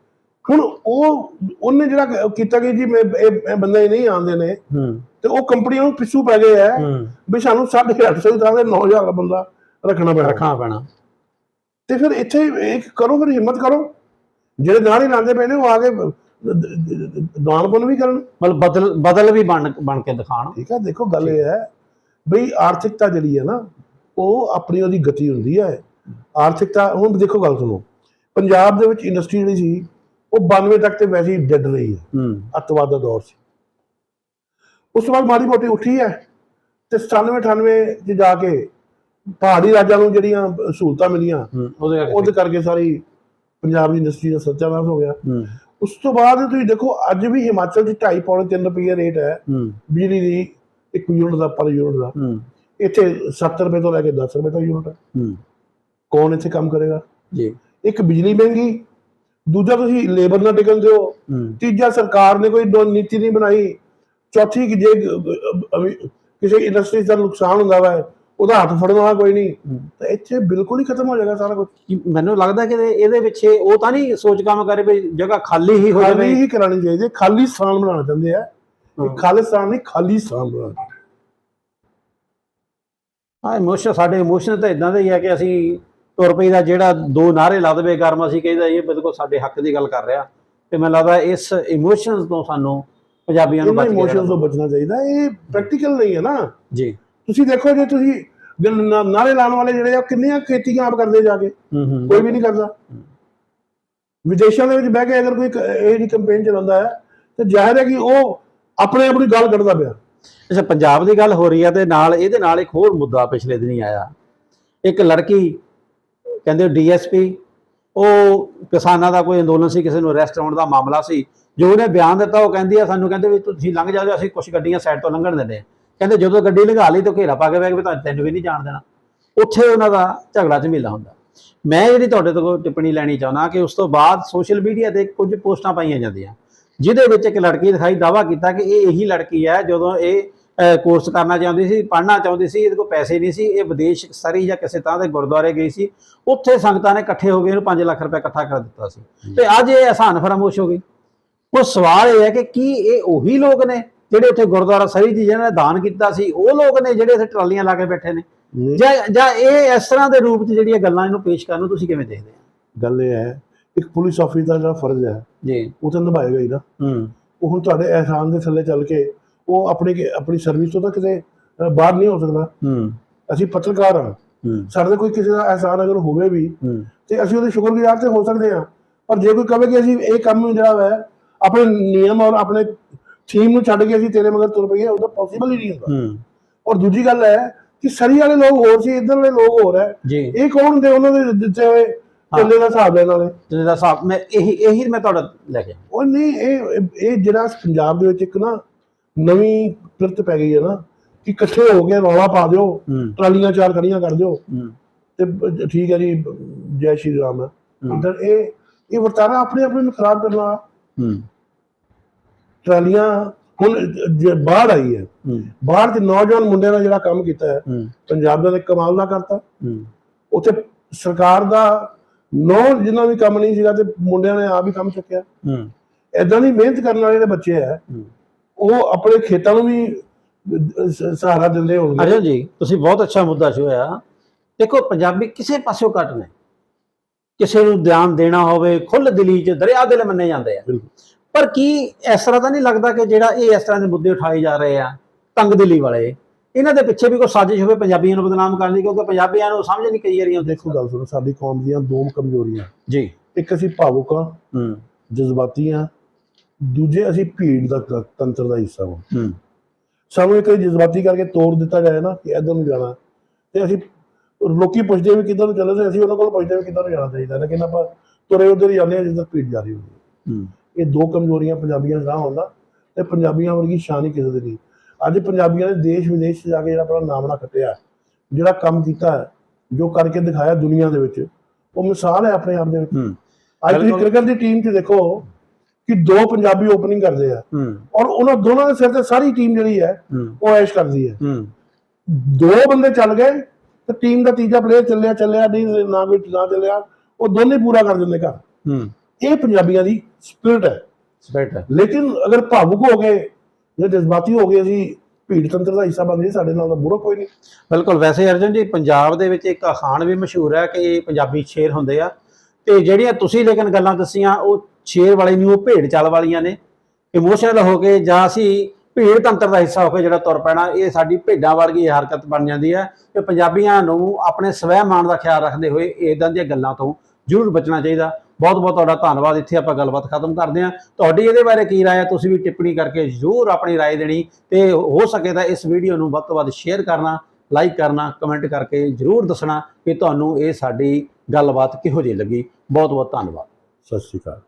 [SPEAKER 2] ਹੁਣ ਉਹ ਉਹਨੇ ਜਿਹੜਾ ਕੀਤਾ ਕਿ ਜੀ ਮੈਂ ਇਹ ਬੰਦੇ ਨਹੀਂ ਆਉਂਦੇ ਨੇ।
[SPEAKER 1] ਹੂੰ।
[SPEAKER 2] ਤੇ ਉਹ ਕੰਪਨੀਆਂ ਨੂੰ ਪਿੱਛੂ ਪੈ ਗਏ ਆ
[SPEAKER 1] ਹੂੰ।
[SPEAKER 2] ਵੀ ਸਾਨੂੰ 850 ਦੀ ਥਾਂ ਤੇ 9000 ਦਾ ਬੰਦਾ ਰੱਖਣਾ ਪੈਣਾ।
[SPEAKER 1] ਰੱਖਣਾ ਪੈਣਾ।
[SPEAKER 2] ਤੇ ਫਿਰ ਇੱਥੇ ਇੱਕ ਕਰੋ ਫਿਰ ਹਿੰਮਤ ਕਰੋ। ਜਿਹੜੇ ਨਾਲ ਹੀ ਲਾਂਦੇ ਪਏ ਨੇ ਉਹ ਆ ਕੇ ਦਾਨ ਪੁੰਨ ਵੀ ਕਰਨ।
[SPEAKER 1] ਮਤਲਬ ਬਦਲ ਬਦਲ ਵੀ ਬਣ ਬਣ ਕੇ ਦਿਖਾਣ।
[SPEAKER 2] ਠੀਕ ਹੈ ਦੇਖੋ ਗੱਲ ਇਹ ਹੈ ਬਈ ਆਰਥਿਕਤਾ ਜਿਹੜੀ ਹੈ ਨਾ ਉਹ ਆਪਣੀ ਉਹਦੀ ਗਤੀ ਹੁੰਦੀ ਹੈ। ਆਰਥਿਕਤਾ ਹੁਣ ਦੇਖੋ ਗੱਲ ਸੁਣੋ। ਪੰਜਾਬ ਦੇ ਵਿੱਚ ਇੰਡਸਟਰੀ ਜਿਹੜੀ ਸੀ ਉਹ 92 ਤੱਕ ਤੇ ਵੈਸੇ ਹੀ ਡੱਡ ਰਹੀ ਹੈ।
[SPEAKER 1] ਹੂੰ।
[SPEAKER 2] ਅੱਤਵਾਦ ਦਾ ਦੌਰ ਸੀ। ਉਸ ਤੋਂ ਬਾਅਦ ਮਾੜੀ ਮੋਟੀ ਉੱਠੀ ਹੈ ਤੇ 97 98 ਚ ਜਾ ਕੇ ਪਹਾੜੀ ਰਾਜਾਂ ਨੂੰ ਜਿਹੜੀਆਂ ਸਹੂਲਤਾਂ ਮਿਲੀਆਂ
[SPEAKER 1] ਉਹਦੇ ਕਰਕੇ
[SPEAKER 2] ਉਹਦੇ ਕਰਕੇ ਸਾਰੀ ਪੰਜਾਬ ਦੀ ਇੰਡਸਟਰੀ ਦਾ ਸੱਚਾਨਾਸ਼ ਹੋ ਗਿਆ ਉਸ ਤੋਂ ਬਾਅਦ ਤੁਸੀਂ ਦੇਖੋ ਅੱਜ ਵੀ ਹਿਮਾਚਲ 'ਚ 2.5 ਪੌਣੇ 3 ਰੁਪਏ ਰੇਟ ਹੈ ਬਿਜਲੀ ਦੀ ਇੱਕ ਯੂਨਿਟ ਦਾ ਪਰ ਯੂਨਿਟ ਦਾ ਇੱਥੇ 70 ਰੁਪਏ ਤੋਂ ਲੈ ਕੇ 10 ਰੁਪਏ ਤੱਕ ਯੂਨਿਟ ਹੈ ਕੌਣ ਇੱਥੇ ਕੰਮ ਕਰੇਗਾ
[SPEAKER 1] ਜੀ
[SPEAKER 2] ਇੱਕ ਬਿਜਲੀ ਮਹਿੰਗੀ ਦੂਜਾ ਤੁਸੀਂ ਲੇਬਰ ਨਾਲ ਟਿਕਣ ਦਿਓ ਤੀਜਾ ਸਰਕਾਰ ਨੇ ਕੋਈ ਦੋ ਨੀਤੀ ਨਹੀਂ ਬਣਾਈ ਚੌਥੀ ਕਿ ਜੇ ਕਿਸੇ ਇੰਡਸਟਰੀ ਦਾ ਨੁਕਸਾਨ ਹੁੰਦਾ ਵਾ ਉਹਦਾ ਹੱਥ ਫੜਨ ਵਾਲਾ ਕੋਈ ਨਹੀਂ। ਤਾਂ ਇੱਥੇ ਬਿਲਕੁਲ ਹੀ ਖਤਮ ਹੋ ਜਾਏਗਾ ਸਾਰਾ ਕੁਝ
[SPEAKER 1] ਕੀ ਮੈਨੂੰ ਲੱਗਦਾ ਕਿ ਇਹਦੇ- ਇਹਦੇ ਪਿੱਛੇ ਉਹ ਤਾਂ ਨਹੀਂ ਸੋਚ ਕੰਮ ਕਰੇ ਵੀ ਜਗ੍ਹਾ ਖਾਲੀ ਹੀ ਹੋ
[SPEAKER 2] ਖਾਲੀ
[SPEAKER 1] ਜਾਵੇ
[SPEAKER 2] ਹੀ ਕਰਾਣੀ ਚਾਹੀਦੀ ਹੈ, ਖਾਲੀ ਸਥਾਨ ਬਣਾਉਣਾ ਚਾਹੁੰਦੇ ਆ।
[SPEAKER 1] ਹਾਂ।
[SPEAKER 2] ਇਹ ਖਾਲਿਸਤਾਨ ਨਹੀਂ ਖਾਲੀ ਸਥਾਨ ਬਣਾਉਣਾ
[SPEAKER 1] ਹਾਂ ਇਮੋਸ਼ਨ ਸਾਡੇ ਇਮੋਸ਼ਨ ਤਾਂ ਇਦਾਂ ਦੇ ਹੀ ਆ ਕਿ ਅਸੀਂ ਤੁਰ ਪਈ ਦਾ ਜਿਹੜਾ ਦੋ ਨਾਰੇ ਲਾ ਦੇਵੇ ਗਰਮ ਅਸੀਂ ਕਹਿੰਦਾ ਇਹ ਬਿਲਕੁਲ ਸਾਡੇ ਹੱਕ ਦੀ ਗੱਲ ਕਰ ਰਿਹਾ। ਤੇ ਮੈਨੂੰ ਲੱਗਦਾ ਇਸ ਇਮੋਸ਼ਨਸ ਤੋਂ ਸਾਨੂੰ ਪੰਜਾਬੀਆਂ ਨੂੰ
[SPEAKER 2] ਇਹਨਾਂ
[SPEAKER 1] ਬਚ ਕੇ
[SPEAKER 2] ਇਮੋਸ਼ਨਸ
[SPEAKER 1] ਰਹਿਣਾ
[SPEAKER 2] ਤੋਂ ਬਚਣਾ ਚਾਹੀਦਾ। ਇਹ ਪ੍ਰੈਕਟੀਕਲ ਨਹੀਂ ਹੈ ਨਾ।
[SPEAKER 1] ਜੀ।
[SPEAKER 2] ਤੁਸੀਂ ਦੇਖੋ ਜੇ ਤੁਸੀਂ ਨਾ- ਨਾਰੇ ਲਾਉਣ ਵਾਲੇ ਜਿਹੜੇ ਆ ਕਿੰਨੀਆਂ ਖੇਤੀਆਂ ਆਪ ਕਰਦੇ ਜਾ ਕੇ। ਕੋਈ ਵੀ ਨਹੀਂ ਕਰਦਾ। ਵਿਦੇਸ਼ਾਂ ਦੇ ਵਿੱਚ ਬਹਿ ਕੇ ਅਗਰ ਕੋਈ ਇਹ ਜਿਹੀ ਕੰਪੇਨ ਚਲਾਉਂਦਾ ਹੈ ਤੇ ਜ਼ਾਹਿਰ ਹੈ ਕਿ ਉਹ ਆਪਣੇ ਆਪਣੀ ਗੱਲ ਕੱਢਦਾ ਪਿਆ।
[SPEAKER 1] ਅੱਛਾ ਪੰਜਾਬ ਦੀ ਗੱਲ ਹੋ ਰਹੀ ਹੈ ਤੇ ਨਾਲ ਇਹਦੇ ਨਾਲ ਇੱਕ ਹੋਰ ਮੁੱਦਾ ਪਿਛਲੇ ਦਿਨੀ ਆਇਆ। ਇੱਕ ਲੜਕੀ ਕਹਿੰਦੇ ਡੀਐਸਪੀ ਉਹ ਕਿਸਾਨਾਂ ਦਾ ਕੋਈ ਅੰਦੋਲਨ ਸੀ ਕਿਸੇ ਨੂੰ ਅਰੈਸਟ ਹੋਣ ਦਾ ਮਾਮਲਾ ਸੀ। ਜੋ ਉਹਨੇ ਬਿਆਨ ਦਿੱਤਾ ਉਹ ਕਹਿੰਦੀ ਆ ਸਾਨੂੰ ਕਹਿੰਦੇ ਵੀ ਤੁਸੀਂ ਲੰਘ ਜਾਓ ਅਸੀਂ ਕੁਝ ਗੱਡੀਆਂ ਸਾਈਡ ਤੋਂ ਲੰਘਣ ਦਿੰਦੇ ਕਹਿੰਦੇ ਜਦੋਂ ਗੱਡੀ ਲੰਘਾ ਲਈ ਤਾਂ ਘੇਰਾ ਪਾ ਕੇ ਬੈਗ ਵੀ ਤੁਹਾਨੂੰ ਤੈਨੂੰ ਵੀ ਨਹੀਂ ਜਾਣ ਦੇਣਾ। ਉੱਥੇ ਉਹਨਾਂ ਦਾ ਝਗੜਾ ਝਮੇਲਾ ਹੁੰਦਾ। ਮੈਂ ਜਿਹੜੀ ਤੁਹਾਡੇ ਤੋਂ ਟਿੱਪਣੀ ਲੈਣੀ ਚਾਹੁੰਦਾ ਕਿ ਉਸ ਤੋਂ ਬਾਅਦ ਸੋਸ਼ਲ ਮੀਡੀਆ ਤੇ ਕੁਝ ਪੋਸਟਾਂ ਪਾਈਆਂ ਜਾਂਦੀਆਂ। ਜਿਹਦੇ ਵਿੱਚ ਇੱਕ ਲੜਕੀ ਦਿਖਾਈ ਦਾਵਾ ਕੀਤਾ ਕਿ ਇਹ ਇਹੀ ਲੜਕੀ ਹੈ, ਜਦੋਂ ਇਹ ਕੋਰਸ ਕਰਨਾ ਚਾਹੁੰਦੀ ਸੀ, ਪੜ੍ਹਨਾ ਚਾਹੁੰਦੀ ਸੀ, ਇਹਦੇ ਕੋਲ ਪੈਸੇ ਨਹੀਂ ਸੀ, ਇਹ ਵਿਦੇਸ਼ ਸਰੀ ਜਾਂ ਕਿਸੇ ਤਰ੍ਹਾਂ ਦੇ ਗੁਰਦੁਆਰੇ ਗਈ ਸੀ। ਉੱਥੇ ਸੰਗਤਾਂ ਨੇ ਇਕੱਠੇ ਹੋ ਕੇ ਇਹਨੂੰ 5 ਲੱਖ ਰੁਪਏ ਇਕੱਠਾ ਕਰ ਦਿੱਤਾ ਸੀ। ਤੇ ਅੱਜ ਇਹ ਆਸਾਨ ਫਰਮੋਸ਼ ਹੋ ਗਈ। ਉਹ ਸਵਾਲ ਇਹ ਹੈ ਕਿ ਕੀ ਇਹ ਉਹੀ ਲੋਕ ਨੇ? ਜਿਹੜੇ ਉੱਥੇ ਗੁਰਦੁਆਰਾ ਸਰੀ ਜੀ ਜਿਹਨਾਂ ਨੇ ਦਾਨ ਕੀਤਾ ਸੀ ਉਹ ਲੋਕ ਨੇ ਜਿਹੜੇ ਇੱਥੇ ਟਰਾਲੀਆਂ ਲਾ ਕੇ ਬੈਠੇ ਨੇ। ਜਾਂ ਜਾਂ ਇਹ ਇਸ ਤਰ੍ਹਾਂ ਦੇ ਰੂਪ 'ਚ ਜਿਹੜੀਆਂ ਗੱਲਾਂ ਇਹਨੂੰ ਪੇਸ਼ ਕਰਨ ਤੁਸੀਂ ਕਿਵੇਂ ਦੇਖਦੇ ਹੋ?
[SPEAKER 2] ਗੱਲ ਇਹ ਹੈ ਇੱਕ ਪੁਲਿਸ ਆਫੀਸਰ ਦਾ ਜਿਹੜਾ ਫਰਜ਼ ਹੈ
[SPEAKER 1] ਜੀ।
[SPEAKER 2] ਉਹ ਤਾਂ ਨਿਭਾਏਗਾ ਹੀ ਨਾ।
[SPEAKER 1] ਹੂੰ।
[SPEAKER 2] ਉਹ ਹੁਣ ਤੁਹਾਡੇ ਅਹਿਸਾਨ ਦੇ ਥੱਲੇ ਚੱਲ ਕੇ ਉਹ ਆਪਣੀ ਆਪਣੀ ਸਰਵਿਸ ਤੋਂ ਤਾਂ ਕਿਤੇ ਬਾਹਰ ਨਹੀਂ ਹੋ ਸਕਦਾ।
[SPEAKER 1] ਹੂੰ।
[SPEAKER 2] ਅਸੀਂ ਪੱਤਰਕਾਰ ਹਾਂ। ਸਾਡੇ ਤੇ ਕੋਈ ਕਿਸੇ ਦਾ ਅਹਿਸਾਨ ਅਗਰ ਹੋਵੇ ਵੀ ਤੇ ਅਸੀਂ ਉਹਦੇ ਸ਼ੁਕਰਗੁਜ਼ਾਰ ਤੇ ਹੋ ਸਕਦੇ ਹਾਂ। ਪਰ ਜੇ ਕੋਈ ਕਹੇ ਕਿ ਅਸੀਂ ਇਹ ਕੰਮ ਜਿਹੜਾ ਹੈ ਆਪਣੇ ਨਿਯਮ ਔਰ ਆਪਣੇ ਥੀਮ ਨੂੰ ਛੱਡ ਕੇ ਅਸੀਂ ਤੇਰੇ ਮਗਰ ਤੁਰ ਪਈਏ ਉਹ ਤਾਂ ਪੋਸੀਬਲ ਹੀ ਨਹੀਂ ਹੁੰਦਾ।
[SPEAKER 1] ਹੂੰ।
[SPEAKER 2] ਔਰ ਦੂਜੀ ਗੱਲ ਹੈ ਕਿ ਸਰੀ ਵਾਲੇ ਲੋਕ ਹੋਰ ਸੀ ਇੱਧਰ ਵਾਲੇ ਲੋਕ ਹੋਰ ਹੈ। ਇਹ ਕੌਣ ਹੁੰਦੇ? ਉਹਨਾਂ ਦੇ ਦਿੱਤੇ ਹੋਏ ਚੱਲੇ ਦਾ ਹਿਸਾਬ ਲੈਣ ਵਾਲੇ
[SPEAKER 1] ਜਿਹਦਾ ਸਾਹਿਬ ਮੈਂ ਇਹੀ ਇਹੀ ਮੈਂ ਤੁਹਾਡਾ ਲੈ ਕੇ
[SPEAKER 2] ਉਹ ਨਹੀਂ ਇਹ ਇਹ ਜਿਹੜਾ ਪੰਜਾਬ ਦੇ ਵਿੱਚ ਇੱਕ ਨਾ ਨਵੀਂ ਪਿਰਤ ਪੈ ਗਈ ਹੈ ਨਾ ਕਿ ਇਕੱਠੇ ਹੋ ਕੇ ਰੌਲਾ ਪਾ ਦਿਓ ਟਰਾਲੀਆਂ ਚਾਰ ਖੜੀਆਂ ਕਰ ਦਿਓ। ਤੇ ਠੀਕ ਹੈ ਜੀ ਜੈ ਸ਼੍ਰੀ ਰਾਮ। ਇੱਧਰ ਇਹ ਇਹ ਵਰਤਾਰਾ ਆਪਣੇ ਆਪਣੇ ਨੂੰ ਖਰਾਬ ਕਰਨਾ।
[SPEAKER 1] ਹੂੰ।
[SPEAKER 2] ਟਰਾਲੀਆਂ ਹੁਣ ਬਾਹਰ ਆਈ ਹੈ। ਬਾਹਰ ਦੇ ਨੌਜਵਾਨ ਮੁੰਡਿਆਂ ਨੇ ਜਿਹੜਾ ਕੰਮ ਕੀਤਾ ਹੈ ਪੰਜਾਬ ਦਾ ਤਾਂ ਕਮਾਲ ਦਾ ਕਰਤਾ ਉੱਥੇ ਸਰਕਾਰ ਦਾ ਨੌ ਜਿੰਨਾ ਵੀ ਕੰਮ ਨਹੀਂ ਸੀਗਾ ਤੇ ਮੁੰਡਿਆਂ ਨੇ ਆਪ ਹੀ ਕੰਮ ਚੁੱਕਿਆ। ਐਦਾਂ ਦੀ ਮਿਹਨਤ ਕਰਨ ਵਾਲੇ ਜਿਹੜੇ ਬੱਚੇ ਹੂੰ। ਉਹ ਆਪਣੇ ਖੇਤਾਂ ਨੂੰ ਵੀ ਸਹਾਰਾ ਦਿੰਦੇ ਹੋਣਗੇ।
[SPEAKER 1] ਅਰਜਨ ਜੀ ਤੁਸੀਂ ਬਹੁਤ ਅੱਛਾ ਮੁੱਦਾ ਛੋਇਆ ਦੇਖੋ ਪੰਜਾਬੀ ਕਿਸੇ ਪਾਸਿਓਂ ਘੱਟ ਨੇ ਕਿਸੇ ਨੂੰ ਧਿਆਨ ਦੇਣਾ ਹੋਵੇ ਖੁੱਲ ਦਿਲੀ ਚ ਦਰਿਆ ਦਿਲ ਮੰਨੇ ਜਾਂਦੇ ਆ। ਪਰ ਕੀ ਇਸ ਤਰ੍ਹਾਂ ਤਾਂ ਨਹੀਂ ਲੱਗਦਾ ਕਿ ਜਿਹੜਾ ਇਹ ਇਸ ਤਰ੍ਹਾਂ ਦੇ ਮੁੱਦੇ ਉਠਾਏ ਜਾ ਰਹੇ ਆ ਤੰਗ ਦਿਲੀ ਵਾਲੇ? ਇਹਨਾਂ ਦੇ ਪਿੱਛੇ ਵੀ ਕੋਈ ਸਾਜ਼ਿਸ਼ ਹੋਵੇ ਪੰਜਾਬੀਆਂ ਨੂੰ ਬਦਨਾਮ ਕਰਨ ਦੀ ਕਿਉਂਕਿ ਪੰਜਾਬੀਆਂ ਨੂੰ ਸਮਝ ਨਹੀਂ ਕਈ ਵਾਰੀ ਆਉਂਦੀ।
[SPEAKER 2] ਦੇਖੋ ਗੱਲ ਸੁਣੋ ਸਾਡੀ ਕੌਮ ਦੀਆਂ ਦੋ ਕਮਜ਼ੋਰੀਆਂ।
[SPEAKER 1] ਜੀ।
[SPEAKER 2] ਇੱਕ ਅਸੀਂ ਭਾਵੁਕ ਹਾਂ
[SPEAKER 1] ਹੂੰ।
[SPEAKER 2] ਜਜ਼ਬਾਤੀ ਹਾਂ ਦੂਜੇ ਅਸੀਂ ਭੀੜ ਦਾ ਤੰਤਰ ਦਾ ਹਿੱਸਾ ਹਾਂ।
[SPEAKER 1] ਹੂੰ।
[SPEAKER 2] ਸਾਨੂੰ ਇੱਕ ਜਜ਼ਬਾਤੀ ਕਰਕੇ ਤੋੜ ਦਿੱਤਾ ਜਾਏ ਨਾ ਕਿ ਇੱਧਰ ਨੂੰ ਜਾਣਾ। ਤੇ ਅਸੀਂ ਲੋਕੀ ਪੁੱਛਦੇ ਵੀ ਕਿੱਧਰ ਨੂੰ ਚੱਲੇ ਤੇ ਅਸੀਂ ਉਹਨਾਂ ਕੋਲ ਪੁੱਛਦੇ ਵੀ ਕਿੱਧਰ ਨੂੰ ਜਾਣਾ ਚਾਹੀਦਾ। ਲੇਕਿਨ ਆਪਾਂ ਤੁਰੇ ਉਧਰ ਹੀ ਜਾਂਦੇ ਹਾਂ ਜਿੱਧਰ ਭੀੜ ਜਾ ਰਹੀ ਹੁੰਦੀ ਹੂੰ। ਇਹ ਦੋ ਕਮਜ਼ੋਰੀਆਂ ਪੰਜਾਬੀਆਂ ਦਾ ਹੁੰਦਾ ਤੇ ਪੰਜਾਬੀਆਂ ਵਰਗੀ ਸ਼ਾਨ ਹੀ ਕਿਸੇ ਦੀ ਨਹੀਂ। ਅੱਜ ਪੰਜਾਬੀਆਂ ਨੇ ਦੇਸ਼ ਵਿਦੇਸ਼ 'ਚ ਜਾ ਕੇ ਜਿਹੜਾ ਆਪਣਾ ਨਾਮਣਾ ਖੱਟਿਆ ਜਿਹੜਾ ਕੰਮ ਕੀਤਾ ਜੋ ਕਰਕੇ ਦਿਖਾਇਆ ਦੁਨੀਆ ਦੇ ਵਿੱਚ ਉਹ ਮਿਸਾਲ ਹੈ ਆਪਣੇ ਆਪ ਦੇ ਵਿੱਚ। ਅੱਜ ਤੁਸੀਂ। ਕ੍ਰਿਕਟ ਦੀ ਟੀਮ 'ਚ ਦੇਖੋ ਕਿ ਦੋ ਪੰਜਾਬੀ ਓਪਨਿੰਗ ਕਰਦੇ ਆ ਔਰ ਉਹਨਾਂ ਦੋਨਾਂ ਦੇ ਸਿਰ ਤੇ ਸਾਰੀ ਟੀਮ ਜਿਹੜੀ ਹੈ ਉਹ ਐਸ਼ ਕਰਦੀ ਹੈ। ਦੋ ਬੰਦੇ ਚੱਲ ਗਏ ਤੇ ਟੀਮ ਦਾ ਤੀਜਾ ਪਲੇਅਰ ਚੱਲਿਆ ਚੱਲਿਆ ਨਹੀਂ ਨਾ ਕੋਈ ਨਾ ਚੱਲਿਆ ਉਹ ਦੋਨੇ ਪੂਰਾ ਕਰ ਦਿੰਦੇ ਘਰ। ਇਹ ਪੰਜਾਬੀਆਂ ਦੀ ਸਪਿਰਿਟ ਹੈ।
[SPEAKER 1] ਸਪੈਟ
[SPEAKER 2] ਲੇਕਿਨ ਅਗਰ ਭਾਵੁਕ ਹੋ ਗਏ ਜਾਂ ਜਜ਼ਬਾਤੀ ਹੋ ਗਏ ਅਸੀਂ ਭੀੜ ਤੰਤਰ ਦਾ ਹਿੱਸਾ ਬਣ ਗਏ ਸਾਡੇ ਨਾਲ ਤਾਂ ਬੁਰਾ ਕੋਈ ਨਹੀਂ।
[SPEAKER 1] ਬਿਲਕੁਲ। ਵੈਸੇ ਅਰਜਨ ਜੀ ਪੰਜਾਬ ਦੇ ਵਿੱਚ ਇੱਕ ਅਖਾਣ ਵੀ ਮਸ਼ਹੂਰ ਹੈ ਕਿ ਪੰਜਾਬੀ ਸ਼ੇਰ ਹੁੰਦੇ ਆ। ਤੇ ਜਿਹੜੀਆਂ ਤੁਸੀਂ ਲੇਕਿਨ ਗੱਲਾਂ ਦੱਸੀਆਂ ਉਹ ਸ਼ੇਰ ਵਾਲੀ ਨਹੀਂ ਉਹ ਭੇਡ ਚਾਲ ਵਾਲੀਆਂ ਨੇ। ਇਮੋਸ਼ਨਲ ਹੋ ਕੇ ਜਾਂ ਅਸੀਂ ਭੀੜ ਤੰਤਰ ਦਾ ਹਿੱਸਾ ਹੋ ਕੇ ਜਿਹੜਾ ਤੁਰ ਪੈਣਾ ਇਹ ਸਾਡੀ ਭੇਡਾਂ ਵਰਗੀ ਹਰਕਤ ਬਣ ਜਾਂਦੀ ਹੈ। ਤੇ ਪੰਜਾਬੀਆਂ ਨੂੰ ਆਪਣੇ ਸਵੈ ਮਾਣ ਦਾ ਖਿਆਲ ਰੱਖਦੇ ਹੋਏ ਇਦਾਂ ਦੀਆਂ ਗੱਲਾਂ ਤੋਂ ਜ਼ਰੂਰ ਬਚਣਾ ਚਾਹੀਦਾ। ਬਹੁਤ ਬਹੁਤ ਤੁਹਾਡਾ ਧੰਨਵਾਦ। ਇੱਥੇ ਆਪਾਂ ਗੱਲਬਾਤ ਖਤਮ ਕਰਦੇ ਹਾਂ। ਤੁਹਾਡੀ ਇਹਦੇ ਬਾਰੇ ਕੀ ਰਾਏ ਹੈ ਤੁਸੀਂ ਵੀ ਟਿੱਪਣੀ ਕਰਕੇ ਜ਼ਰੂਰ ਆਪਣੀ ਰਾਏ ਦੇਣੀ ਤੇ ਹੋ ਸਕੇ ਤਾਂ ਇਸ ਵੀਡੀਓ ਨੂੰ ਵੱਧ ਤੋਂ ਵੱਧ ਸ਼ੇਅਰ ਕਰਨਾ, ਲਾਈਕ ਕਰਨਾ, ਕਮੈਂਟ ਕਰਕੇ ਜਰੂਰ ਦੱਸਣਾ ਕਿ ਤੁਹਾਨੂੰ ਇਹ ਸਾਡੀ ਗੱਲਬਾਤ ਕਿਹੋ ਜਿਹੀ ਲੱਗੀ। ਬਹੁਤ ਬਹੁਤ ਧੰਨਵਾਦ।
[SPEAKER 2] ਸਤਿ ਸ਼੍ਰੀ ਅਕਾਲ।